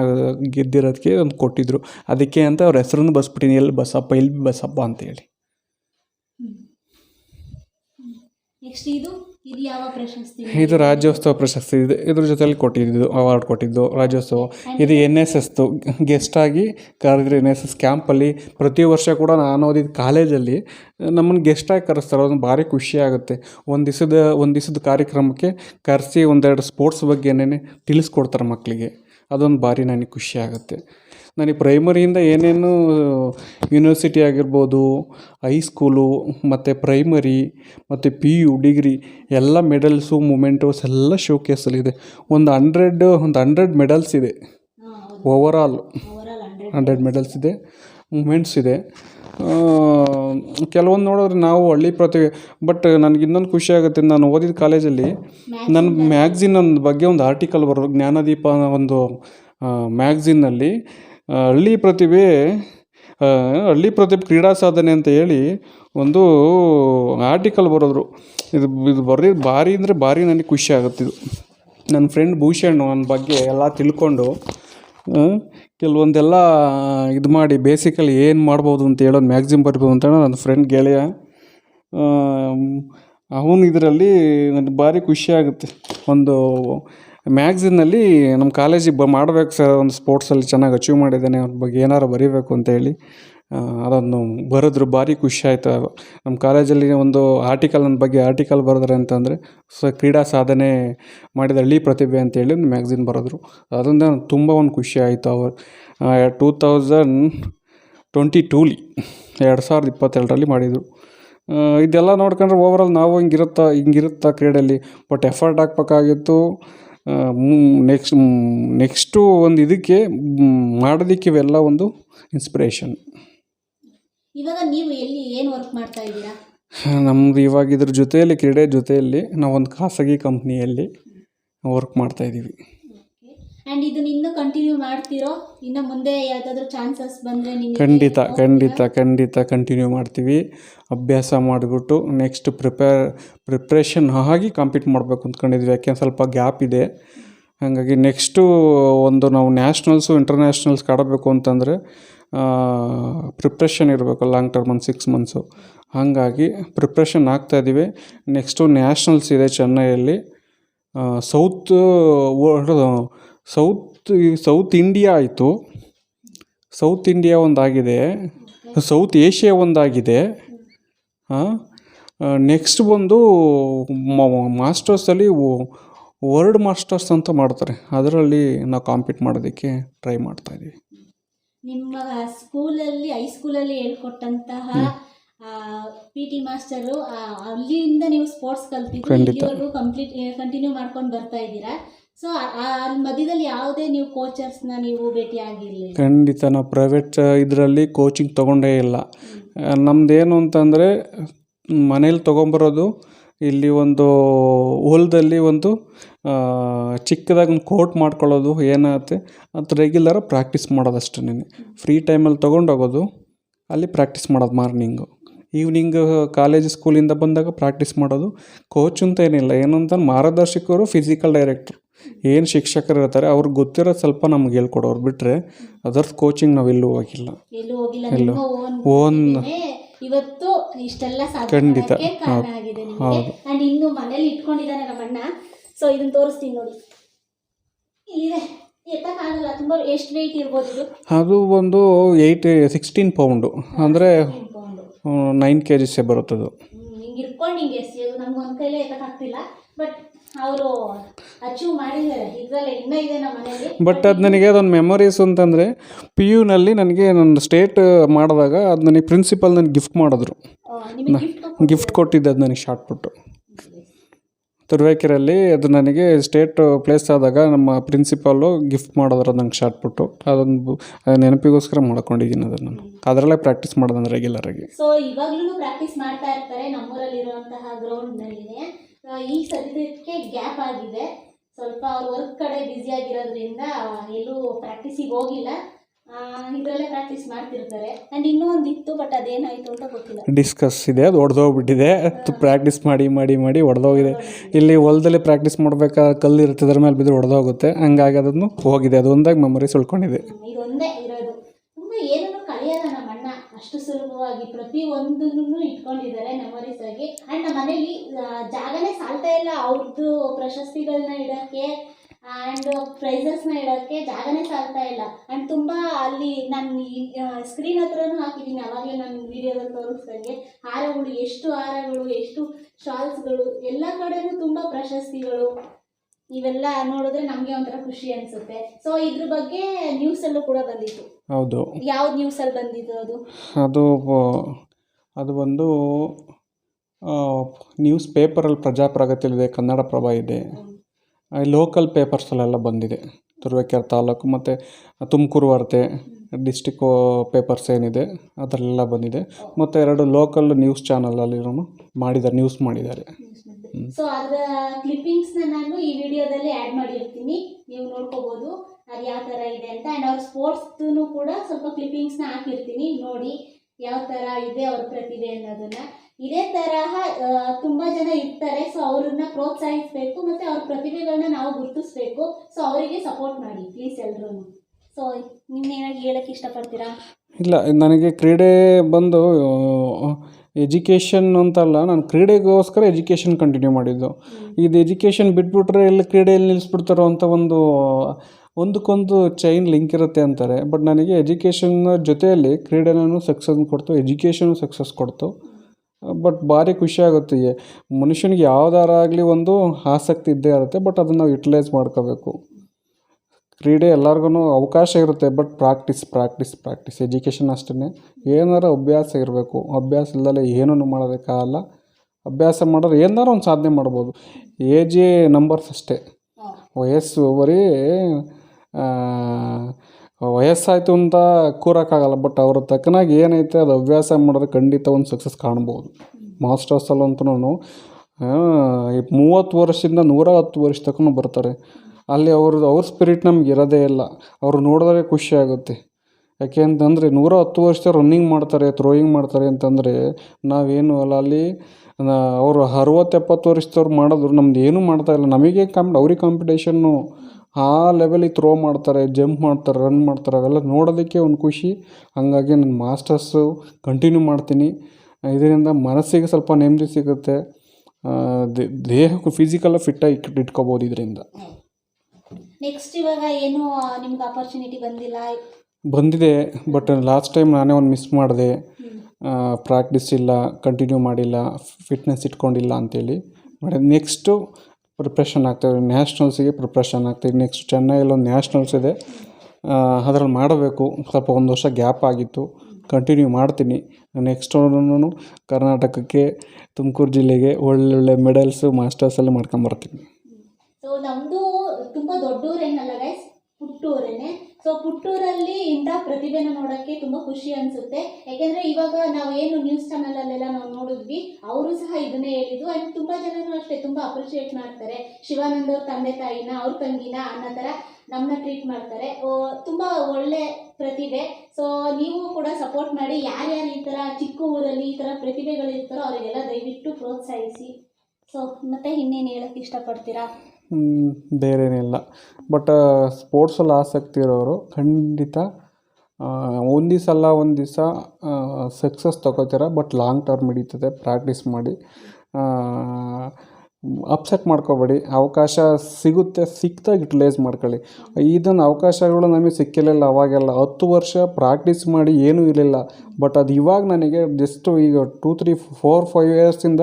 ಗೆದ್ದಿರೋದಕ್ಕೆ ಒಂದು ಕೊಟ್ಟಿದ್ದರು ಅದಕ್ಕೆ ಅಂತ ಅವ್ರ ಹೆಸ್ರನ್ನು ಬಸ್ಬಿಟ್ಟಿನಿ ಎಲ್ಲಿ ಬಸಪ್ಪ ಎಲ್ಲಿ ಬಸಪ್ಪ ಅಂತೇಳಿ. ಇದು ರಾಜ್ಯೋತ್ಸವ ಪ್ರಶಸ್ತಿ? ಇದು ರಾಜ್ಯೋತ್ಸವ ಪ್ರಶಸ್ತಿ. ಇದೆ ಇದ್ರ ಜೊತೆಯಲ್ಲಿ ಕೊಟ್ಟಿದ್ದು ಅವಾರ್ಡ್ ಕೊಟ್ಟಿದ್ದು ರಾಜ್ಯೋತ್ಸವ. ಇದು ಎನ್ ಎಸ್ ಎಸ್ದು ಗೆಸ್ಟಾಗಿ ಕರೆದ್ರೆ ಎನ್ ಎಸ್ ಎಸ್ ಕ್ಯಾಂಪಲ್ಲಿ ಪ್ರತಿ ವರ್ಷ ಕೂಡ ನಾನು ಓದಿದ ಕಾಲೇಜಲ್ಲಿ ನಮ್ಮನ್ನು ಗೆಸ್ಟಾಗಿ ಕರೆಸ್ತಾರೆ. ಅದೊಂದು ಭಾರಿ ಖುಷಿ ಆಗುತ್ತೆ. ಒಂದು ದಿವಸದ ಒಂದು ದಿವಸದ ಕಾರ್ಯಕ್ರಮಕ್ಕೆ ಕರೆಸಿ ಒಂದೆರಡು ಸ್ಪೋರ್ಟ್ಸ್ ಬಗ್ಗೆನೇ ತಿಳಿಸ್ಕೊಡ್ತಾರೆ ಮಕ್ಕಳಿಗೆ ಅದೊಂದು ಭಾರಿ ನನಗೆ ಖುಷಿ ಆಗುತ್ತೆ. ನನಗೆ ಪ್ರೈಮರಿಯಿಂದ ಏನೇನು ಯೂನಿವರ್ಸಿಟಿ ಆಗಿರ್ಬೋದು ಹೈಸ್ಕೂಲು ಮತ್ತು ಪ್ರೈಮರಿ ಮತ್ತು ಪಿ ಯು ಡಿಗ್ರಿ ಎಲ್ಲ ಮೆಡಲ್ಸು ಮೂಮೆಂಟೋಸ್ ಎಲ್ಲ ಶೋಕೇಸಲ್ಲಿದೆ ಒಂದು ಹಂಡ್ರೆಡ್ ಒಂದು ಹಂಡ್ರೆಡ್ ಮೆಡಲ್ಸ್ ಇದೆ. Overall all hundred hundred medals ಇದೆ. ಮೂಮೆಂಟ್ಸ್ ಇದೆ ಕೆಲವೊಂದು ನೋಡಿದ್ರೆ ನಾವು ಹಳ್ಳಿ ಪ್ರತಿಭೆ ಬಟ್ ನನಗೆ ಇನ್ನೊಂದು ಖುಷಿ ಆಗುತ್ತೆ ನಾನು ಓದಿದ ಕಾಲೇಜಲ್ಲಿ ನನ್ನ ಮ್ಯಾಗ್ಝಿನ್ ಒಂದು ಬಗ್ಗೆ ಒಂದು ಆರ್ಟಿಕಲ್ ಬರೋದು ಜ್ಞಾನದೀಪ ಒಂದು ಮ್ಯಾಗ್ಝಿನ್ನಲ್ಲಿ ಹಳ್ಳಿ ಪ್ರತಿಭೆ ಹಳ್ಳಿ ಪ್ರತಿಭೆ ಕ್ರೀಡಾ ಸಾಧನೆ ಅಂತ ಹೇಳಿ ಒಂದು ಆರ್ಟಿಕಲ್ ಬರೋದ್ರು. ಇದು ಇದು ಬರೀ ಭಾರಿ ಅಂದರೆ ಭಾರಿ ನನಗೆ ಖುಷಿ ಆಗುತ್ತೆ ಇದು. ನನ್ನ ಫ್ರೆಂಡ್ ಭೂಷಣ್ ನನ್ನ ಬಗ್ಗೆ ಎಲ್ಲ ತಿಳ್ಕೊಂಡು ಕೆಲವೊಂದೆಲ್ಲ ಇದು ಮಾಡಿ ಬೇಸಿಕಲಿ ಏನು ಮಾಡ್ಬೋದು ಅಂತ ಹೇಳೋದು ಮ್ಯಾಗ್ಝಿನ್ ಬರ್ಬೋದು ಅಂತ ನನ್ನ ಫ್ರೆಂಡ್ ಗೆಳೆಯ. ಅವನು ಇದರಲ್ಲಿ ನನಗೆ ಭಾರಿ ಖುಷಿ ಆಗುತ್ತೆ. ಒಂದು ಮ್ಯಾಗ್ಝಿನ್ನಲ್ಲಿ ನಮ್ಮ ಕಾಲೇಜಿಗೆ ಬ ಮಾಡಬೇಕು ಸರ್ ಒಂದು ಸ್ಪೋರ್ಟ್ಸಲ್ಲಿ ಚೆನ್ನಾಗಿ ಅಚೀವ್ ಮಾಡಿದ್ದಾನೆ ಅವ್ರ ಬಗ್ಗೆ ಏನಾರು ಬರೀಬೇಕು ಅಂತ ಹೇಳಿ ಆ, ಅದನ್ನು ಬರೆದ್ರು. ಭಾರಿ ಖುಷಿ ಆಯಿತು. ನಮ್ಮ ಕಾಲೇಜಲ್ಲಿ ಒಂದು ಆರ್ಟಿಕಲ್ ನನ್ನ ಬಗ್ಗೆ ಆರ್ಟಿಕಲ್ ಬರೆದ್ರೆ ಅಂತಂದರೆ ಸೊ ಕ್ರೀಡಾ ಸಾಧನೆ ಮಾಡಿದ ಹಳ್ಳಿ ಪ್ರತಿಭೆ ಅಂತೇಳಿ ಒಂದು ಮ್ಯಾಗ್ಝಿನ್ ಬರೆದ್ರು. ಅದರಿಂದ ತುಂಬ ಒಂದು ಖುಷಿ ಆಯಿತು ಅವರು. ಟೂ ತೌಸಂಡ್ ಟ್ವೆಂಟಿ ಟೂಲಿ ಎರಡು ಸಾವಿರದ ಇಪ್ಪತ್ತೆರಡರಲ್ಲಿ ಮಾಡಿದರು. ಇದೆಲ್ಲ ನೋಡ್ಕೊಂಡ್ರೆ ಓವರಾಲ್ ನಾವು ಹಿಂಗಿರುತ್ತಾ ಹಿಂಗಿರುತ್ತಾ ಕ್ರೀಡೆಯಲ್ಲಿ ಬಟ್ ಎಫರ್ಟ್ ಹಾಕ್ಬೇಕಾಗಿತ್ತು ನೆಕ್ಸ್ಟ್ ನೆಕ್ಸ್ಟು ಒಂದು ಇದಕ್ಕೆ ಮಾಡೋದಕ್ಕೆ ಇವೆಲ್ಲ ಒಂದು ಇನ್ಸ್ಪಿರೇಷನ್ ಇವಾಗ ನೀವು ಎಲ್ಲಿ ಏನು ವರ್ಕ್ ಮಾಡ್ತಾ ಇದ್ದೀರಾ? ನಮ್ದು ಇವಾಗ ಇದ್ರ ಜೊತೆಯಲ್ಲಿ ಕ್ರೀಡೆ ಜೊತೆಯಲ್ಲಿ ನಾವೊಂದು ಖಾಸಗಿ ಕಂಪ್ನಿಯಲ್ಲಿ ವರ್ಕ್ ಮಾಡ್ತಾಯಿದ್ದೀವಿ ಆ್ಯಂಡ್ ಇದನ್ನ ಇನ್ನೂ ಕಂಟಿನ್ಯೂ ಮಾಡ್ತಿರೋ ಇನ್ನು ಮುಂದೆ ಯಾವುದಾದ್ರೂ ಚಾನ್ಸಸ್ ಬಂದರೆ ನಿಮಗೆ ಖಂಡಿತ ಖಂಡಿತ ಖಂಡಿತ ಕಂಟಿನ್ಯೂ ಮಾಡ್ತೀವಿ. ಅಭ್ಯಾಸ ಮಾಡಿಬಿಟ್ಟು ನೆಕ್ಸ್ಟ್ ಪ್ರಿಪೇರ್ ಪ್ರಿಪ್ರೇಷನ್ ಆಗಿ ಕಾಂಪೀಟ್ ಮಾಡಬೇಕು ಅಂದ್ಕೊಂಡಿದ್ವಿ. ಯಾಕೆ ಸ್ವಲ್ಪ ಗ್ಯಾಪ್ ಇದೆ. ಹಾಗಾಗಿ ನೆಕ್ಸ್ಟು ಒಂದು ನಾವು ನ್ಯಾಷನಲ್ಸು ಇಂಟರ್ನ್ಯಾಷನಲ್ಸ್ ಕಾಡಬೇಕು ಅಂತಂದರೆ ಪ್ರಿಪ್ರೇಷನ್ ಇರಬೇಕು ಲಾಂಗ್ ಟರ್ಮ್ ಒಂದು ಸಿಕ್ಸ್ ಮಂತ್ಸು ಹಾಗಾಗಿ ಪ್ರಿಪ್ರೇಷನ್ ಆಗ್ತಾಯಿದ್ದೀವಿ ನೆಕ್ಸ್ಟು ನ್ಯಾಷನಲ್ಸ್ ಇದೆ ಚೆನ್ನೈಯಲ್ಲಿ. ಸೌತ್ ಸೌತ್ ಸೌತ್ ಇಂಡಿಯಾ ಆಯಿತು. ಸೌತ್ ಇಂಡಿಯಾ ಒಂದಾಗಿದೆ. ಸೌತ್ ಏಷ್ಯಾ ಒಂದಾಗಿದೆ. ಹಾಂ ನೆಕ್ಸ್ಟ್ ಬಂದು ಮಾಸ್ಟರ್ಸಲ್ಲಿ ವರ್ಲ್ಡ್ ಮಾಸ್ಟರ್ಸ್ ಅಂತ ಮಾಡ್ತಾರೆ. ಅದರಲ್ಲಿ ನಾವು ಕಾಂಪೀಟ್ ಮಾಡೋದಕ್ಕೆ ಟ್ರೈ ಮಾಡ್ತಾ ಇದ್ದೀವಿ ನಿಮ್ಮ ಸ್ಕೂಲಲ್ಲಿ ಹೈಸ್ಕೂಲಲ್ಲಿ ಹೇಳ್ಕೊಟ್ಟಂತಹ ಪಿ ಟಿ ಮಾಸ್ಟರು ಅಲ್ಲಿಂದ ನೀವು ಸ್ಪೋರ್ಟ್ಸ್ ಕಲ್ತಿದ್ದು. ಕಂಪ್ಲೀಟ್ ಕಂಟಿನ್ಯೂ ಮಾಡ್ಕೊಂಡು ಬರ್ತಾ ಇದ್ದೀರಾ? ಸೊ ಅಲ್ಲಿ ಮಧ್ಯದಲ್ಲಿ ಯಾವುದೇ ನೀವು ಕೋಚರ್ಸ್ನ ನೀವು ಖಂಡಿತ, ನಾವು ಪ್ರೈವೇಟ್ ಇದರಲ್ಲಿ ಕೋಚಿಂಗ್ ತೊಗೊಂಡೇ ಇಲ್ಲ. ನಮ್ಮದೇನು ಅಂತಂದರೆ, ಮನೇಲಿ ತೊಗೊಂಬರೋದು, ಇಲ್ಲಿ ಒಂದು ಹೊಲದಲ್ಲಿ ಒಂದು ಚಿಕ್ಕದಾಗಿ ಒಂದು ಕೋಟ್ ಮಾಡ್ಕೊಳ್ಳೋದು ಏನಾಗುತ್ತೆ, ಅದು ರೆಗ್ಯುಲರ್ ಪ್ರಾಕ್ಟೀಸ್ ಮಾಡೋದು ಅಷ್ಟೇ ಫ್ರೀ ಟೈಮಲ್ಲಿ ತೊಗೊಂಡೋಗೋದು, ಅಲ್ಲಿ ಪ್ರಾಕ್ಟೀಸ್ ಮಾಡೋದು ಮಾರ್ನಿಂಗು ಈವ್ನಿಂಗ್ ಕಾಲೇಜ್ ಸ್ಕೂಲಿಂದ ಬಂದಾಗ ಪ್ರಾಕ್ಟೀಸ್ ಮಾಡೋದು ಕೋಚ್ ಅಂತ ಏನಿಲ್ಲ. ಏನಂತ ಮಾರ್ಗದರ್ಶಕರು ಫಿಸಿಕಲ್ ಡೈರೆಕ್ಟ್ರು ಏನು ಶಿಕ್ಷಕರು ಇರ್ತಾರೆ ಅವ್ರಿಗೆ ಗೊತ್ತಿರೋ ಸ್ವಲ್ಪ ನಮ್ಗೆ ಹೇಳ್ಕೊಡೋರು ಬಿಟ್ಟರೆ ಅದರ್ಸ್ ಕೋಚಿಂಗ್ ನಾವು ಎಲ್ಲೂ ಹೋಗಿಲ್ಲ. ಎಲ್ಲೂ ಹೋಗಿಲ್ಲ ಎಲ್ಲೂ. ಓನ್ ಇವತ್ತು ಇಷ್ಟೆಲ್ಲ ಖಂಡಿತ. ಕಾರಣ ಹೌದು. ಆಗಿದೆ ನಿಮಗೆ. ಹೌದು. ಅಂಡ್ ಇನ್ನು ಮನೇಲಿ ಇಟ್ಕೊಂಡಿದ್ದಾನೆ ನಮ್ಮಣ್ಣ ಸೊ ಇದನ್ನ ತೋರಿಸ್ತೀನಿ ನೋಡಿ. ಇಲ್ಲಿದೆ. ಎತ್ತಕ್ಕಾಗಲ್ಲ ತುಂಬಾ ಎಷ್ಟು ವೆಯ್ಟ್ ಇರ್ಬೋದು ಇದು. ಅದು ಒಂದು ಏಯ್ಟ್ ಸಿಕ್ಸ್ಟೀನ್ ಪೌಂಡು ಅಂದರೆ ಪೌಂಡು ನೈನ್ ಕೆ ಜಿಸೇ ಬರುತ್ತದು. ಹಿಂಗೆ ಇಟ್ಕೊಂಡು ಹಿಂಗೆ ಎಸೆಯೋದು ನಮ್ಗೆ ಒಂದು ಕೈಲೇ ಎತ್ತಕ್ಕಾಗ್ತಿಲ್ಲ ಬಟ್ ಅವರು ಅಚೀವ್ ಮಾಡಿದ್ದಾರೆ. ಇದರಲ್ಲಿ ಇನ್ನೂ ಇದೆ ನಮ್ಮ ಮನೇಲಿ ಬಟ್ ಅದು ನನಗೆ ಅದೊಂದು ಮೆಮೊರೀಸ್ ಅಂತಂದರೆ ಪಿ ಯುನಲ್ಲಿ ನನಗೆ ನನ್ನ ಸ್ಟೇಟ್ ಮಾಡಿದಾಗ ಅದು ನನಗೆ ಪ್ರಿನ್ಸಿಪಲ್ ನನಗೆ ಗಿಫ್ಟ್ ಮಾಡಿದ್ರು. ಗಿಫ್ಟ್ ಕೊಟ್ಟಿದ್ದೆ ಅದು ನನಗೆ ಶಾರ್ಟ್ ಪುಟ್ಟು ತುರುವೇಕೆರೆಯಲ್ಲಿ ಅದು ನನಗೆ ಸ್ಟೇಟ್ ಪ್ಲೇಸ್ ಆದಾಗ ನಮ್ಮ ಪ್ರಿನ್ಸಿಪಾಲು ಗಿಫ್ಟ್ ಮಾಡಿದ್ರೆ ನಂಗೆ ಶಾರ್ಟ್ ಪುಟ್ಟು ಅದೊಂದು ಅದು ನೆನಪಿಗೋಸ್ಕರ ಮಾಡ್ಕೊಂಡಿದ್ದೀನಿ ಅದನ್ನು ನಾನು. ಅದರಲ್ಲೇ ಪ್ರಾಕ್ಟೀಸ್ ಮಾಡೋದಂದ್ರೆ ರೆಗ್ಯುಲರಾಗಿ ಸೊ ಇವಾಗಲೂ ಪ್ರಾಕ್ಟೀಸ್ ಮಾಡ್ತಾ ಇರ್ತಾರೆ ನಮ್ಮೂರಲ್ಲಿ ಇರುವಂತಹ ಗ್ರೌಂಡ್ ಈಗ ಸದ್ಯಕ್ಕೆ ಗ್ಯಾಪ್ ಆಗಿದೆ. ಸ್ವಲ್ಪ ಅವ್ರ ವರ್ಕ್ ಕಡೆ ಬ್ಯುಸಿ ಆಗಿರೋದ್ರಿಂದ ಎಲ್ಲೂ ಪ್ರಾಕ್ಟೀಸಿಗೆ ಹೋಗಿಲ್ಲ. ಇದರಲ್ಲೇ ಪ್ರಾಕ್ಟೀಸ್ ಮಾಡ್ತಿರ್ತಾರೆ. ಆ್ಯಂಡ್ ಇನ್ನೂ ಒಂದು ಇತ್ತು ಬಟ್ ಅದೇನಾಯಿತು ಅಂತ ಗೊತ್ತಿಲ್ಲ. ಡಿಸ್ಕಸ್ ಇದೆ ಅದು ಒಡೆದೋಗ್ಬಿಟ್ಟಿದೆ. ಪ್ರಾಕ್ಟೀಸ್ ಮಾಡಿ ಮಾಡಿ ಮಾಡಿ ಒಡೆದೋಗಿದೆ. ಇಲ್ಲಿ ಹೊಲದಲ್ಲಿ ಪ್ರಾಕ್ಟೀಸ್ ಮಾಡ್ಬೇಕಾದ್ರೆ ಕಲ್ಲು ಇರುತ್ತೆ ಅದ್ರ ಮೇಲೆ ಬಿದ್ದು ಒಡೆದೋಗುತ್ತೆ. ಹಂಗಾಗಿ ಅದನ್ನು ಹೋಗಿದೆ ಅದೊಂದಾಗಿ ಒಂದಾಗಿ ಮೆಮೊರೀಸ್ ಉಳ್ಕೊಂಡಿದೆ. ಇದೊಂದೇ ಏನನ್ನು ಕಳೆಯಲ್ಲ ನಮ್ಮ ಅಣ್ಣ. ಅಷ್ಟು ಸುಲಭವಾಗಿ ಪ್ರತಿ ಒಂದನ್ನು ಇಟ್ಕೊಂಡಿದ್ದಾರೆ ಮೆಮೊರೀಸ್ ಆಗಿ. ಆ್ಯಂಡ್ ನಮ್ಮ ಮನೇಲಿ ಜಾಗನೇ ಸಾಲ್ತಾ ಇಲ್ಲ. ಅವ್ರದ್ದು ಪ್ರಶಸ್ತಿಗಳನ್ನ ಇಡೋಕ್ಕೆ ಆ್ಯಂಡ್ ಪ್ರೈಸಸ್ನ ಇಡೋಕ್ಕೆ ಜಾಗನೇ ಸಾಲ್ತಾ ಇಲ್ಲ. ಆ್ಯಂಡ್ ತುಂಬ ಅಲ್ಲಿ ನಾನು ಸ್ಕ್ರೀನ್ ಹತ್ರನೂ ಹಾಕಿದ್ದೀನಿ ಅವಾಗಲೇ ನಾನು ವಿಡಿಯೋದಲ್ಲಿ ತೋರಿಸ್ದಂಗೆ. ಹಾರಗಳು, ಎಷ್ಟು ಹಾರಗಳು, ಎಷ್ಟು ಶಾಲ್ಸ್ಗಳು ಎಲ್ಲ ಕಡೆನೂ ತುಂಬ ಪ್ರಶಸ್ತಿಗಳು. ಇವೆಲ್ಲ ನೋಡಿದ್ರೆ ನಮಗೆ ಒಂಥರ ಖುಷಿ ಅನ್ಸುತ್ತೆ. ಸೊ ಇದ್ರ ಬಗ್ಗೆ ನ್ಯೂಸ್ ಅಲ್ಲೂ ಕೂಡ ಬಂದಿತ್ತು. ಹೌದು. ಯಾವ ನ್ಯೂಸ್ ಅಲ್ಲಿ ಬಂದಿದ್ದು ಅದು? ಅದು ಅದು ಬಂದು ನ್ಯೂಸ್ ಪೇಪರಲ್ಲಿ ಪ್ರಜಾಪ್ರಗತಿಯಲ್ಲಿದೆ ಕನ್ನಡಪ್ರಭ ಇದೆ. ಲೋಕಲ್ ಪೇಪರ್ಸಲ್ಲೆಲ್ಲ ಬಂದಿದೆ. ತುರುವೇಕೆರೆ ತಾಲೂಕು ಮತ್ತು ತುಮಕೂರು ವಾರ್ತೆ ಡಿಸ್ಟಿಕ್ ಪೇಪರ್ಸ್ ಏನಿದೆ ಅದರಲ್ಲೆಲ್ಲ ಬಂದಿದೆ. ಮತ್ತು ಎರಡು ಲೋಕಲ್ ನ್ಯೂಸ್ ಚಾನಲಲ್ಲಿ ಮಾಡಿದ್ದಾರೆ ನ್ಯೂಸ್ ಮಾಡಿದ್ದಾರೆ. ಸೊ ಅದರ ಕ್ಲಿಪ್ಪಿಂಗ್ಸ್ನ ನಾನು ಈ ವಿಡಿಯೋದಲ್ಲಿ ಆ್ಯಡ್ ಮಾಡಿರ್ತೀನಿ. ನೀವು ನೋಡ್ಕೋಬೋದು ಅದು ಯಾವ ಥರ ಇದೆ ಅಂತ. ಆ್ಯಂಡ್ ಅವ್ರ ಸ್ಪೋರ್ಟ್ಸ್ದು ಕೂಡ ಸ್ವಲ್ಪ ಕ್ಲಿಪ್ಪಿಂಗ್ಸ್ನ ಹಾಕಿರ್ತೀನಿ. ನೋಡಿ ಯಾವ ಥರ ಇದೆ ಅವ್ರ ಪ್ರತಿಭೆ ಅನ್ನೋದನ್ನ. ಇದೇ ತರಹ ತುಂಬ ತುಂಬಾ ಜನ ಇರ್ತಾರೆ. ಸೊ ಅವ್ರನ್ನ ಪ್ರೋತ್ಸಾಹಿಸಬೇಕು ಮತ್ತೆ ಅವ್ರ ಪ್ರತಿಭೆಗಳನ್ನ ನಾವು ಗುರುತಿಸ್ಬೇಕು. ಸೊ ಅವರಿಗೆ ಸಪೋರ್ಟ್ ಮಾಡಿ ಪ್ಲೀಸ್ ಎಲ್ಲರೂ ಸೊ ನಿನ್ನೇನಾಗಿ ಹೇಳಕ್ಕೆ ಇಷ್ಟಪಡ್ತೀರಾ? ಇಲ್ಲ ನನಗೆ ಕ್ರೀಡೆ ಬಂದು ಎಜುಕೇಷನ್ ಅಂತಲ್ಲ, ನಾನು ಕ್ರೀಡೆಗೋಸ್ಕರ ಎಜುಕೇಷನ್ ಕಂಟಿನ್ಯೂ ಮಾಡಿದ್ದು. ಇದು ಎಜುಕೇಷನ್ ಬಿಟ್ಬಿಟ್ರೆ ಎಲ್ಲಿ ಕ್ರೀಡೆಯಲ್ಲಿ ನಿಲ್ಲಿಸ್ಬಿಡ್ತಾರೋ ಅಂತ ಒಂದು, ಒಂದಕ್ಕೊಂದು ಚೈನ್ ಲಿಂಕ್ ಇರುತ್ತೆ ಅಂತಾರೆ. ಬಟ್ ನನಗೆ ಎಜುಕೇಷನ್ ಜೊತೆಯಲ್ಲಿ ಕ್ರೀಡೆನೂ ಸಕ್ಸಸ್ ಕೊಡ್ತು ಎಜುಕೇಷನು ಸಕ್ಸಸ್ ಕೊಡ್ತು. ಬಟ್ ಭಾರಿ ಖುಷಿ ಆಗುತ್ತೆ. ಮನುಷ್ಯನಿಗೆ ಯಾವ್ದಾರಾಗಲಿ ಒಂದು ಆಸಕ್ತಿ ಇದ್ದೇ ಇರುತ್ತೆ ಬಟ್ ಅದನ್ನು ನಾವು ಯುಟಿಲೈಸ್ ಮಾಡ್ಕೋಬೇಕು. ಕ್ರೀಡೆ ಎಲ್ಲರಿಗೂ ಅವಕಾಶ ಇರುತ್ತೆ but practice practice practice education ಅಷ್ಟೇ ಏನಾರ ಅಭ್ಯಾಸ ಇರಬೇಕು. ಅಭ್ಯಾಸ ಇಲ್ಲದೆ ಏನೂ ಮಾಡೋದಕ್ಕಾಗಲ್ಲ ಅಭ್ಯಾಸ ಮಾಡೋರು ಏನಾರ ಒಂದು ಸಾಧನೆ ಮಾಡ್ಬೋದು. ಏಜೇ ನಂಬರ್ಸ್ ಅಷ್ಟೇ. ವಯಸ್ಸು ಬರೀ ವಯಸ್ಸಾಯಿತು ಅಂತ ಕೂರೋಕ್ಕಾಗಲ್ಲ ಬಟ್ ಅವ್ರ ತಕ್ಕನಾಗಿ ಏನೈತೆ ಅದು ಅಭ್ಯಾಸ ಮಾಡಿದ್ರೆ ಖಂಡಿತ ಒಂದು ಸಕ್ಸಸ್ ಕಾಣ್ಬೋದು. ಮಾಸ್ಟರ್ಸಲ್ಲಂತೂ ಮೂವತ್ತು ವರ್ಷದಿಂದ ನೂರ ಹತ್ತು ವರ್ಷ ತಕ್ಕೂ ಬರ್ತಾರೆ. ಅಲ್ಲಿ ಅವ್ರದ್ದು, ಅವ್ರ ಸ್ಪಿರಿಟ್ ನಮ್ಗೆ ಇರೋದೇ ಇಲ್ಲ. ಅವ್ರು ನೋಡಿದ್ರೆ ಖುಷಿ ಆಗುತ್ತೆ. ಯಾಕೆ ಅಂತಂದರೆ ನೂರ ಹತ್ತು ವರ್ಷ ರನ್ನಿಂಗ್ ಮಾಡ್ತಾರೆ ಥ್ರೋಯಿಂಗ್ ಮಾಡ್ತಾರೆ ಅಂತಂದರೆ ನಾವೇನು ಅಲ್ಲ, ಅಲ್ಲಿ ಅವರು ಅರವತ್ತು, ಎಪ್ಪತ್ತು ವರ್ಷದವ್ರು ಮಾಡಿದ್ರು, ನಮ್ದು ಏನೂ ಮಾಡ್ತಾ ಇಲ್ಲ. ನಮಗೆ ಕಾಂಪ್ ಅವ್ರಿಗೆ ಕಾಂಪಿಟೇಷನ್ನು ಆ ಲೆವೆಲಿಗೆ ಥ್ರೋ ಮಾಡ್ತಾರೆ ಜಂಪ್ ಮಾಡ್ತಾರೆ ರನ್ ಮಾಡ್ತಾರೆ, ಅವೆಲ್ಲ ನೋಡೋದಕ್ಕೆ ಒಂದು ಖುಷಿ. ಹಾಗಾಗಿ ನಾನು ಮಾಸ್ಟರ್ಸು ಕಂಟಿನ್ಯೂ ಮಾಡ್ತೀನಿ. ಇದರಿಂದ ಮನಸ್ಸಿಗೆ ಸ್ವಲ್ಪ ನೆಮ್ಮದಿ ಸಿಗುತ್ತೆ. ದೇಹಕ್ಕೂ ಫಿಸಿಕಲ್ಲ ಫಿಟ್ಟಾಗಿ ಇಟ್ ಇಟ್ಕೋಬೋದು ಇದರಿಂದ. ನೆಕ್ಸ್ಟ್ ಇವಾಗ ಏನು ನಿಮ್ಗೆ ಅಪರ್ಚುನಿಟಿ ಬಂದಿಲ್ಲ? ಬಂದಿದೆ ಬಟ್ ಲಾಸ್ಟ್ ಟೈಮ್ ನಾನೇ ಒಂದು ಮಿಸ್ ಮಾಡಿದೆ. ಪ್ರಾಕ್ಟೀಸ್ ಇಲ್ಲ ಕಂಟಿನ್ಯೂ ಮಾಡಿಲ್ಲ ಫಿಟ್ನೆಸ್ ಇಟ್ಕೊಂಡಿಲ್ಲ ಅಂತೇಳಿ. ಬಟ್ ನೆಕ್ಸ್ಟು ಪ್ರಿಪ್ರೇಷನ್ ಆಗ್ತಾಯಿದೆ ನ್ಯಾಷನಲ್ಸಿಗೆ ಪ್ರಿಪ್ರೇಷನ್ ಆಗ್ತಾಯಿದೆ ನೆಕ್ಸ್ಟ್ ಚೆನ್ನೈಯಲ್ಲಿ ಒಂದು ನ್ಯಾಷನಲ್ಸ್ ಇದೆ. ಅದರಲ್ಲಿ ಮಾಡಬೇಕು. ಸ್ವಲ್ಪ ಒಂದು ವರ್ಷ ಗ್ಯಾಪ್ ಆಗಿತ್ತು. ಕಂಟಿನ್ಯೂ ಮಾಡ್ತೀನಿ. ನೆಕ್ಸ್ಟ್ ಕರ್ನಾಟಕಕ್ಕೆ ತುಮಕೂರು ಜಿಲ್ಲೆಗೆ ಒಳ್ಳೊಳ್ಳೆ ಮೆಡಲ್ಸು ಮಾಸ್ಟರ್ಸಲ್ಲಿ ಮಾಡ್ಕೊಂಬರ್ತೀನಿ ಸೊ ನಮ್ದು ತುಂಬಾ ದೊಡ್ಡೂರೇನಲ್ಲ ಗೈಸ್ ಪುಟ್ಟೂರೇನೆ. ಸೊ ಪುಟ್ಟೂರಲ್ಲಿ ಇಂಥ ಪ್ರತಿಭೆನ ನೋಡೋಕ್ಕೆ ತುಂಬ ಖುಷಿ ಅನಿಸುತ್ತೆ. ಯಾಕೆಂದರೆ ಇವಾಗ ನಾವು ಏನು ನ್ಯೂಸ್ ಚಾನಲಲ್ಲೆಲ್ಲ ನಾವು ನೋಡಿದ್ವಿ, ಅವರು ಸಹ ಇದನ್ನೇ ಹೇಳಿದ್ದು ಆ್ಯಂಡ್ ತುಂಬ ಜನರು ಅಷ್ಟೇ, ತುಂಬ ಅಪ್ರಿಷಿಯೇಟ್ ಮಾಡ್ತಾರೆ. ಶಿವಾನಂದ್ ಅವ್ರ ತಂದೆ ತಾಯಿನ, ಅವ್ರ ತಂಗಿನ ಅನ್ನೋ ಥರ ನಮ್ಮನ್ನ ಟ್ರೀಟ್ ಮಾಡ್ತಾರೆ. ತುಂಬ ಒಳ್ಳೆ ಪ್ರತಿಭೆ. ಸೊ ನೀವು ಕೂಡ ಸಪೋರ್ಟ್ ಮಾಡಿ, ಯಾರ್ಯಾರು ಈ ಥರ ಚಿಕ್ಕ ಊರಲ್ಲಿ ಈ ಥರ ಪ್ರತಿಭೆಗಳಿರ್ತಾರೋ ಅವರಿಗೆಲ್ಲ ದಯವಿಟ್ಟು ಪ್ರೋತ್ಸಾಹಿಸಿ. ಸೊ ಮತ್ತೆ ಇನ್ನೇನು ಹೇಳಕ್ಕೆ ಇಷ್ಟಪಡ್ತೀರಾ? ಬೇರೇನಿಲ್ಲ. ಬಟ್ ಸ್ಪೋರ್ಟ್ಸಲ್ಲಿ ಆಸಕ್ತಿ ಇರೋರು ಖಂಡಿತ ಒಂದು ಅಲ್ಲ, ಒಂದು ದಿವಸ ಸಕ್ಸಸ್ ತಗೋತೀರ ಬಟ್ ಲಾಂಗ್ ಟರ್ಮ್ ಹಿಡಿತದೆ ಪ್ರಾಕ್ಟೀಸ್ ಮಾಡಿ ಅಪ್ಸೆಟ್ ಮಾಡ್ಕೋಬೇಡಿ. ಅವಕಾಶ ಸಿಗುತ್ತೆ ಸಿಕ್ತಾಗ ಯುಟಿಲೈಸ್ ಮಾಡ್ಕೊಳ್ಳಿ. ಇದನ್ನು ಅವಕಾಶಗಳು ನಮಗೆ ಸಿಕ್ಕಿರಲಿಲ್ಲ ಅವಾಗೆಲ್ಲ. ಹತ್ತು ವರ್ಷ ಪ್ರಾಕ್ಟೀಸ್ ಮಾಡಿ ಏನೂ ಇರಲಿಲ್ಲ. ಬಟ್ ಅದು ಇವಾಗ ನನಗೆ ಜಸ್ಟ್ ಈಗ ಟೂ ತ್ರೀ ಫೋರ್ ಫೈವ್ ಇಯರ್ಸಿಂದ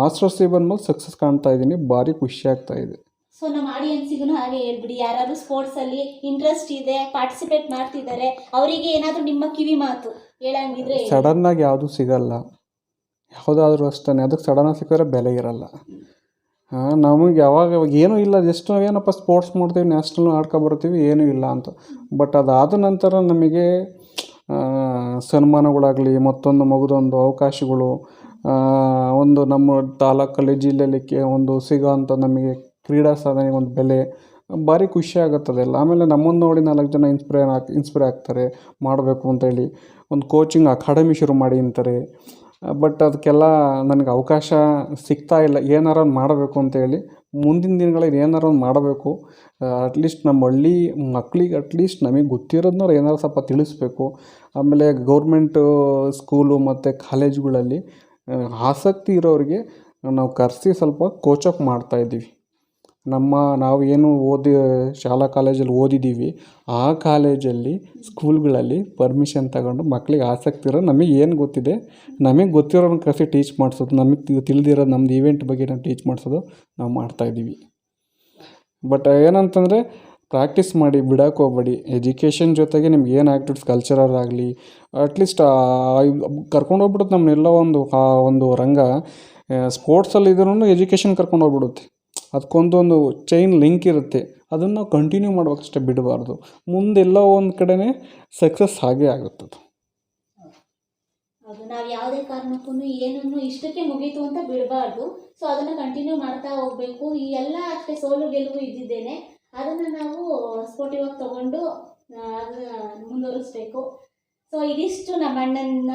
ಮಾಸ್ಟರ್ಸಿಗೆ ಬಂದ್ಮೇಲೆ ಸಕ್ಸಸ್ ಕಾಣ್ತಾ ಇದ್ದೀನಿ ಭಾರಿ ಖುಷಿ ಆಗ್ತಾ ಇದೆ. ಸೊ ನಮ್ಮ ಆಡಿಯನ್ಸಿಗೂ ಹಾಗೆ ಹೇಳ್ಬಿಡಿ. ಸ್ಪೋರ್ಟ್ಸ್ ಸ್ಪೋರ್ಟ್ಸಲ್ಲಿ ಇಂಟ್ರೆಸ್ಟ್ ಇದೆ ಪಾರ್ಟಿಸಿಪೇಟ್ ಮಾಡ್ತಿದ್ದಾರೆ, ಅವರಿಗೆ ಏನಾದರೂ ನಿಮ್ಮ ಕಿವಿ ಮಾತು ಹೇಳಂಗಿದ್ರೆ ಸಡನ್ ಸಡನ್ನಾಗಿ ಯಾವುದೂ ಸಿಗಲ್ಲ. ಯಾವುದಾದ್ರೂ ಅಷ್ಟೇ ಅದಕ್ಕೆ ಸಡನ್ನಾಗಿ ಸಿಕ್ಕಿದ್ರೆ ಬೆಲೆ ಇರಲ್ಲ. ಹಾಂ, ನಮಗೆ ಯಾವಾಗ ಏನೂ ಇಲ್ಲ. ಜಸ್ಟ್ ಏನಪ್ಪ ಸ್ಪೋರ್ಟ್ಸ್ ಮಾಡ್ತೀವಿ ನ್ಯಾಷನಲ್ ಆಡ್ಕೊಬರ್ತೀವಿ ಏನೂ ಇಲ್ಲ ಅಂತ. ಬಟ್ ಅದಾದ ನಂತರ ನಮಗೆ ಸನ್ಮಾನಗಳಾಗಲಿ, ಮತ್ತೊಂದು ಮಗದೊಂದು ಅವಕಾಶಗಳು ಒಂದು ನಮ್ಮ ತಾಲೂಕಲ್ಲಿ, ಜಿಲ್ಲೆಯಲ್ಲಿ ಒಂದು ಸಿಗೋ ಅಂತ ನಮಗೆ ಕ್ರೀಡಾ ಸಾಧನೆ ಒಂದು ಬೆಲೆ, ಭಾರಿ ಖುಷಿ ಆಗುತ್ತದೆಲ್ಲ ಆಮೇಲೆ ನಮ್ಮನ್ನು ನೋಡಿ ನಾಲ್ಕು ಜನ ಇನ್ಸ್ಪೈರ್ ಆಗಿ ಇನ್ಸ್ಪೈರ್ ಆಗ್ತಾರೆ, ಮಾಡಬೇಕು ಅಂತೇಳಿ ಒಂದು ಕೋಚಿಂಗ್ ಅಕಾಡೆಮಿ ಶುರು ಮಾಡಿ ಅಂತಾರೆ. ಬಟ್ ಅದಕ್ಕೆಲ್ಲ ನನಗೆ ಅವಕಾಶ ಸಿಗ್ತಾ ಇಲ್ಲ. ಏನಾರ ಒಂದು ಮಾಡಬೇಕು ಅಂತೇಳಿ ಮುಂದಿನ ದಿನಗಳಲ್ಲಿ ಏನಾರ ಒಂದು ಮಾಡಬೇಕು. ಅಟ್ಲೀಸ್ಟ್ ನಮ್ಮ ಹಳ್ಳಿ ಮಕ್ಳಿಗೆ ಅಟ್ಲೀಸ್ಟ್ ನಮಗೆ ಗೊತ್ತಿರೋದನ್ನ ಏನಾರು ಸ್ವಲ್ಪ ತಿಳಿಸ್ಬೇಕು. ಆಮೇಲೆ ಗೌರ್ಮೆಂಟು ಸ್ಕೂಲು ಮತ್ತು ಕಾಲೇಜುಗಳಲ್ಲಿ ಆಸಕ್ತಿ ಇರೋರಿಗೆ ನಾವು ಕರೆಸಿ ಸ್ವಲ್ಪ ಕೋಚಪ್ ಮಾಡ್ತಾಯಿದ್ದೀವಿ ನಮ್ಮ ನಾವು ಏನು ಓದಿ ಶಾಲಾ ಕಾಲೇಜಲ್ಲಿ ಓದಿದ್ದೀವಿ, ಆ ಕಾಲೇಜಲ್ಲಿ ಸ್ಕೂಲ್ಗಳಲ್ಲಿ ಪರ್ಮಿಷನ್ ತಗೊಂಡು ಮಕ್ಕಳಿಗೆ ಆಸಕ್ತಿ ಇರೋ ನಮಗೆ ಏನು ಗೊತ್ತಿದೆ? ನಮಗೆ ಗೊತ್ತಿರೋರನ್ನ ಕಸಿ ಟೀಚ್ ಮಾಡಿಸೋದು, ನಮಗೆ ತಿಳಿದಿರೋ ನಮ್ದು ಈವೆಂಟ್ ಬಗ್ಗೆ ನಾವು ಟೀಚ್ ಮಾಡಿಸೋದು ನಾವು ಮಾಡ್ತಾಯಿದ್ದೀವಿ ಬಟ್ ಏನಂತಂದರೆ ಪ್ರಾಕ್ಟೀಸ್ ಮಾಡಿ ಬಿಡೋಕೆ ಹೋಗ್ಬೇಡಿ. ಎಜುಕೇಷನ್ ಜೊತೆಗೆ ನಿಮ್ಗೆ ಏನು ಆ್ಯಕ್ಟಿವಿಟೀಸ್ ಕಲ್ಚರಲ್ ಆಗಲಿ ಅಟ್ಲೀಸ್ಟ್ ಕರ್ಕೊಂಡು ಹೋಗ್ಬಿಡುತ್ತೆ ನಮ್ಮನ್ನೆಲ್ಲೋ ಒಂದು ಒಂದು ರಂಗ ಸ್ಪೋರ್ಟ್ಸಲ್ಲಿ ಇದ್ರೂ ಎಜುಕೇಷನ್ ಕರ್ಕೊಂಡು ಹೋಗ್ಬಿಡುತ್ತೆ. ಅದಕ್ಕೊಂದೊಂದು ಚೈನ್ ಲಿಂಕ್ ಇರುತ್ತೆ. ಅದನ್ನು ಕಂಟಿನ್ಯೂ ಮಾಡ್ಬೇಕಷ್ಟೇ ಬಿಡಬಾರ್ದು. ಮುಂದೆಲ್ಲ ಒಂದು ಕಡೆನೇ ಸಕ್ಸಸ್ ಆಗೇ ಆಗುತ್ತದು. ಅದು ನಾವು ಯಾವುದೇ ಕಾರಣಕ್ಕೂ ಏನನ್ನು ಇಷ್ಟಕ್ಕೆ ಮುಗೀತು ಅಂತ ಬಿಡಬಾರ್ದು. ಸೊ ಅದನ್ನು ಕಂಟಿನ್ಯೂ ಮಾಡ್ತಾ ಹೋಗಬೇಕು. ಈ ಎಲ್ಲ ಅಷ್ಟೇ ಸೋಲು ಗೆಲುವು ಇದ್ದಿದ್ದೇನೆ. ಅದನ್ನು ನಾವು ಸ್ಪೋರ್ಟಿವಾಗಿ ತಗೊಂಡು ಮುಂದುವರಿಸ್ಬೇಕು. ಸೊ ಇದಿಷ್ಟು ನಮ್ಮ ಅಣ್ಣನ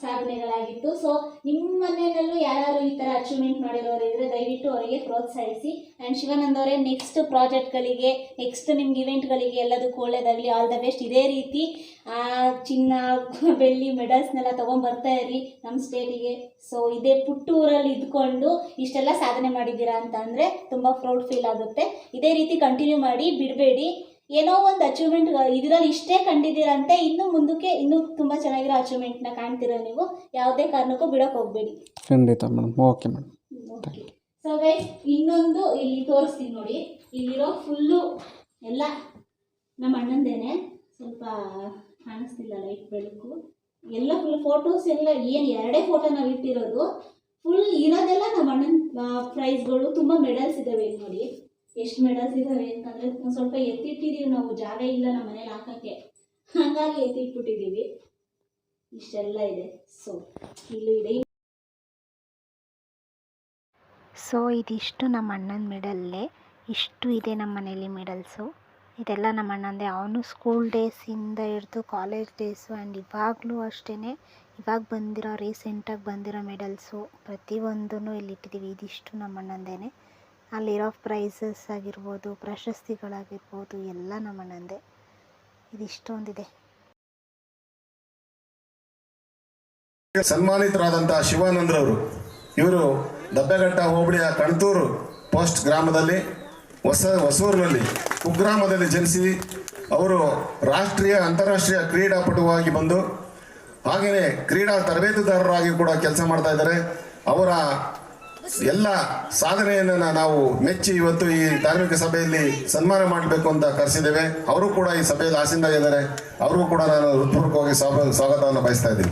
ಸಾಧನೆಗಳಾಗಿತ್ತು. ಸೊ ನಿಮ್ಮ ಮನೆಯಲ್ಲೂ ಯಾರು ಈ ಥರ ಅಚೀವ್ಮೆಂಟ್ ಮಾಡಿರೋರು ಇದ್ದರೆ ದಯವಿಟ್ಟು ಅವರಿಗೆ ಪ್ರೋತ್ಸಾಹಿಸಿ. ಆ್ಯಂಡ್ ಶಿವಾನಂದ್ ಅವರೇ ನೆಕ್ಸ್ಟ್ ಪ್ರಾಜೆಕ್ಟ್ಗಳಿಗೆ ನೆಕ್ಸ್ಟ್ ನಿಮ್ಗೆ ಇವೆಂಟ್ಗಳಿಗೆ ಎಲ್ಲದಕ್ಕೂ ಒಳ್ಳೇದಾಗಲಿ. ಆಲ್ ದ ಬೆಸ್ಟ್ ಇದೇ ರೀತಿ ಚಿನ್ನ, ಬೆಳ್ಳಿ ಮೆಡಲ್ಸ್ನೆಲ್ಲ ತೊಗೊಂಬರ್ತಾ ಇರಿ ನಮ್ಮ ಸ್ಟೇಟಿಗೆ ಸೊ ಇದೇ ಪುಟ್ಟೂರಲ್ಲಿ ಇದ್ಕೊಂಡು ಇಷ್ಟೆಲ್ಲ ಸಾಧನೆ ಮಾಡಿದ್ದೀರಾ ಅಂತ ಅಂದರೆ ತುಂಬ ಪ್ರೌಡ್ ಫೀಲ್ ಆಗುತ್ತೆ. ಇದೇ ರೀತಿ ಕಂಟಿನ್ಯೂ ಮಾಡಿ, ಬಿಡಬೇಡಿ. ಏನೋ ಒಂದು ಅಚೀವ್ಮೆಂಟ್ ಇದರಲ್ಲಿ ಇಷ್ಟೇ ಕಂಡಿದ್ದೀರಂತೆ ಇನ್ನು ಮುಂದಕ್ಕೆ ಇನ್ನೂ ತುಂಬ ಚೆನ್ನಾಗಿರೋ ಅಚೀವ್ಮೆಂಟ್ನ ಕಾಣ್ತಿರೋ ನೀವು. ಯಾವುದೇ ಕಾರಣಕ್ಕೂ ಬಿಡೋಕೆ ಹೋಗಬೇಡಿ. ಖಂಡಿತ madam okay madam so guys ಇನ್ನೊಂದು ಇಲ್ಲಿ ತೋರಿಸ್ತೀನಿ ನೋಡಿ. ಇಲ್ಲಿರೋ ಫುಲ್ಲು ಎಲ್ಲ ನಮ್ಮ ಅಣ್ಣಂದೇನೆ ಸ್ವಲ್ಪ ಕಾಣಿಸ್ತಿಲ್ಲ ಲೈಟ್ ಬೆಳಕು. ಎಲ್ಲ ಫುಲ್ ಫೋಟೋಸ್ ಎಲ್ಲ ಏನು ಎರಡೇ ಫೋಟೋ ನಾವು ಇಟ್ಟಿರೋದು. ಫುಲ್ ಇರೋದೆಲ್ಲ ನಮ್ಮ ಅಣ್ಣನ ಪ್ರೈಸ್ಗಳು ತುಂಬ ಮೆಡಲ್ಸ್ ಇದ್ದಾವೆ ಇಲ್ಲಿ ನೋಡಿ. ಎಷ್ಟು ಮೆಡಲ್ಸ್ ಇದ್ದಾವೆ ಅಂತಂದರೆ ಸ್ವಲ್ಪ ಎತ್ತಿಟ್ಟಿದ್ದೀವಿ ನಾವು, ಜಾಗ ಇಲ್ಲ ನಮ್ಮ ಮನೇಲಿ ಹಾಕೋಕ್ಕೆ. ಹಾಗಾಗಿ ಎತ್ತಿಟ್ಬಿಟ್ಟಿದ್ದೀವಿ ಇಷ್ಟೆಲ್ಲ ಇದೆ. ಸೊ ಇಲ್ಲೂ ಇದೆ. ಸೊ ಇದಿಷ್ಟು ನಮ್ಮ ಅಣ್ಣನ ಮೆಡಲ್ಲೇ. ಇಷ್ಟು ಇದೆ ನಮ್ಮ ಮನೇಲಿ ಮೆಡಲ್ಸು. ಇದೆಲ್ಲ ನಮ್ಮ ಅಣ್ಣಂದೇ. ಅವನು ಸ್ಕೂಲ್ ಡೇಸಿಂದ ಹಿಡಿದು ಕಾಲೇಜ್ ಡೇಸು ಆ್ಯಂಡ್ ಇವಾಗಲೂ ಅಷ್ಟೇ ಇವಾಗ ಬಂದಿರೋ ರೀಸೆಂಟಾಗಿ ಬಂದಿರೋ ಮೆಡಲ್ಸು ಪ್ರತಿಯೊಂದೂ ಇಲ್ಲಿಟ್ಟಿದ್ದೀವಿ ಇದಿಷ್ಟು ನಮ್ಮ ಅಣ್ಣಂದೇ ಅಲ್ಲಿರೋ ಪ್ರೈಸಸ್ ಆಗಿರ್ಬೋದು, ಪ್ರಶಸ್ತಿಗಳಾಗಿರ್ಬೋದು, ಎಲ್ಲ ನಮ್ಮ ಅಣ್ಣಂದೇ ಇದಿಷ್ಟೊಂದಿದೆ ಸನ್ಮಾನಿತರಾದಂತಹ ಶಿವಾನಂದ್ರವರು, ಇವರು ದಬ್ಬೆಘಟ್ಟ ಹೋಬಳಿಯ ಕಣ್ತೂರು ಪೋಸ್ಟ್ ಗ್ರಾಮದಲ್ಲಿ, ಹೊಸ ಹೊಸೂರಿನಲ್ಲಿ, ಕುಗ್ರಾಮದಲ್ಲಿ ಜನಿಸಿ ಅವರು ರಾಷ್ಟ್ರೀಯ, ಅಂತಾರಾಷ್ಟ್ರೀಯ ಕ್ರೀಡಾಪಟುವಾಗಿ ಬಂದು, ಹಾಗೆಯೇ ಕ್ರೀಡಾ ತರಬೇತುದಾರರಾಗಿ ಕೂಡ ಕೆಲಸ ಮಾಡ್ತಾ ಇದ್ದಾರೆ. ಅವರ ಎಲ್ಲ ಸಾಧನೆಯನ್ನು ನಾವು ಮೆಚ್ಚಿ ಇವತ್ತು ಈ ಧಾರ್ಮಿಕ ಸಭೆಯಲ್ಲಿ ಸನ್ಮಾನ ಮಾಡಬೇಕು ಅಂತ ಕರೆಸಿದ್ದೇವೆ. ಅವರು ಕೂಡ ಈ ಸಭೆಯಲ್ಲಿ ಆಸೀನರಾಗಿದ್ದಾರೆ ಅವ್ರಿಗೂ ಕೂಡ ನಾನು ಹೃತ್ಪೂರ್ವಕವಾಗಿ ಸ್ವಾಗ- ಸ್ವಾಗತವನ್ನು ಬಯಸ್ತಾ ಇದ್ದೀನಿ.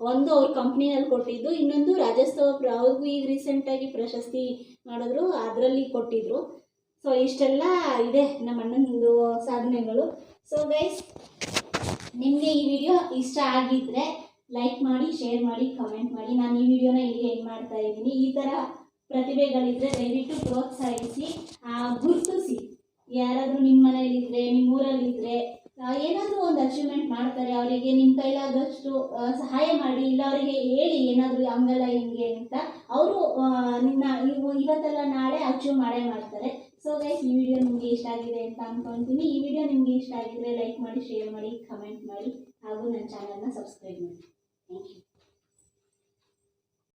ಒಂದು ಅವ್ರ ಕಂಪ್ನಿನಲ್ಲಿ ಕೊಟ್ಟಿದ್ದು, ಇನ್ನೊಂದು ರಾಜ್ಯೋತ್ಸವ ಅವ್ರಿಗೂ ಈಗ ರೀಸೆಂಟಾಗಿ ಪ್ರಶಸ್ತಿ ಮಾಡಿದ್ರು, ಅದರಲ್ಲಿ ಕೊಟ್ಟಿದ್ರು. ಸೊ ಇಷ್ಟೆಲ್ಲ ಇದೆ ನಮ್ಮ ಅಣ್ಣನದು ಸಾಧನೆಗಳು. ಸೊ ಗೈಸ್ ನಿಮಗೆ ಈ ವಿಡಿಯೋ ಇಷ್ಟ ಆಗಿದ್ದರೆ ಲೈಕ್ ಮಾಡಿ ಶೇರ್ ಮಾಡಿ ಕಮೆಂಟ್ ಮಾಡಿ. ನಾನು ಈ ವಿಡಿಯೋನ ಇಲ್ಲಿ ಎಂಡ್ ಮಾಡ್ತಾ ಇದ್ದೀನಿ. ಈ ಥರ ಪ್ರತಿಭೆಗಳಿದ್ದರೆ ದಯವಿಟ್ಟು ಪ್ರೋತ್ಸಾಹಿಸಿ. ಗುರುತಿಸಿ. ಯಾರಾದರೂ ನಿಮ್ಮ ಮನೇಲಿದ್ದರೆ ನಿಮ್ಮ ಊರಲ್ಲಿದ್ದರೆ ಏನಾದರೂ ಒಂದು ಅಚೀವ್ಮೆಂಟ್ ಮಾಡ್ತಾರೆ, ಅವರಿಗೆ ನಿಮ್ಮ ಕೈಲಾದಷ್ಟು ಸಹಾಯ ಮಾಡಿ, ಇಲ್ಲ ಅವರಿಗೆ ಹೇಳಿ ಏನಾದರೂ ಹಂಗಲ್ಲ ಹಿಂಗೆ ಅಂತ ಅವರು ನಿನ್ನ ಇವತ್ತಲ್ಲ ನಾಳೆ ಅಚೀವ್ ಮಾಡೇ ಮಾಡ್ತಾರೆ. ಸೊ ಗೈಸ್ ಈ ವಿಡಿಯೋ ನಿಮಗೆ ಇಷ್ಟ ಆಗಿದೆ ಅಂತ ಅಂದ್ಕೊಳ್ತೀನಿ ಈ ವಿಡಿಯೋ ನಿಮಗೆ ಇಷ್ಟ ಆಗಿದ್ರೆ ಲೈಕ್ ಮಾಡಿ ಶೇರ್ ಮಾಡಿ ಕಮೆಂಟ್ ಮಾಡಿ. ಹಾಗೂ ನನ್ನ ಚಾನಲ್ನ ಸಬ್ಸ್ಕ್ರೈಬ್ ಮಾಡಿ. Thank you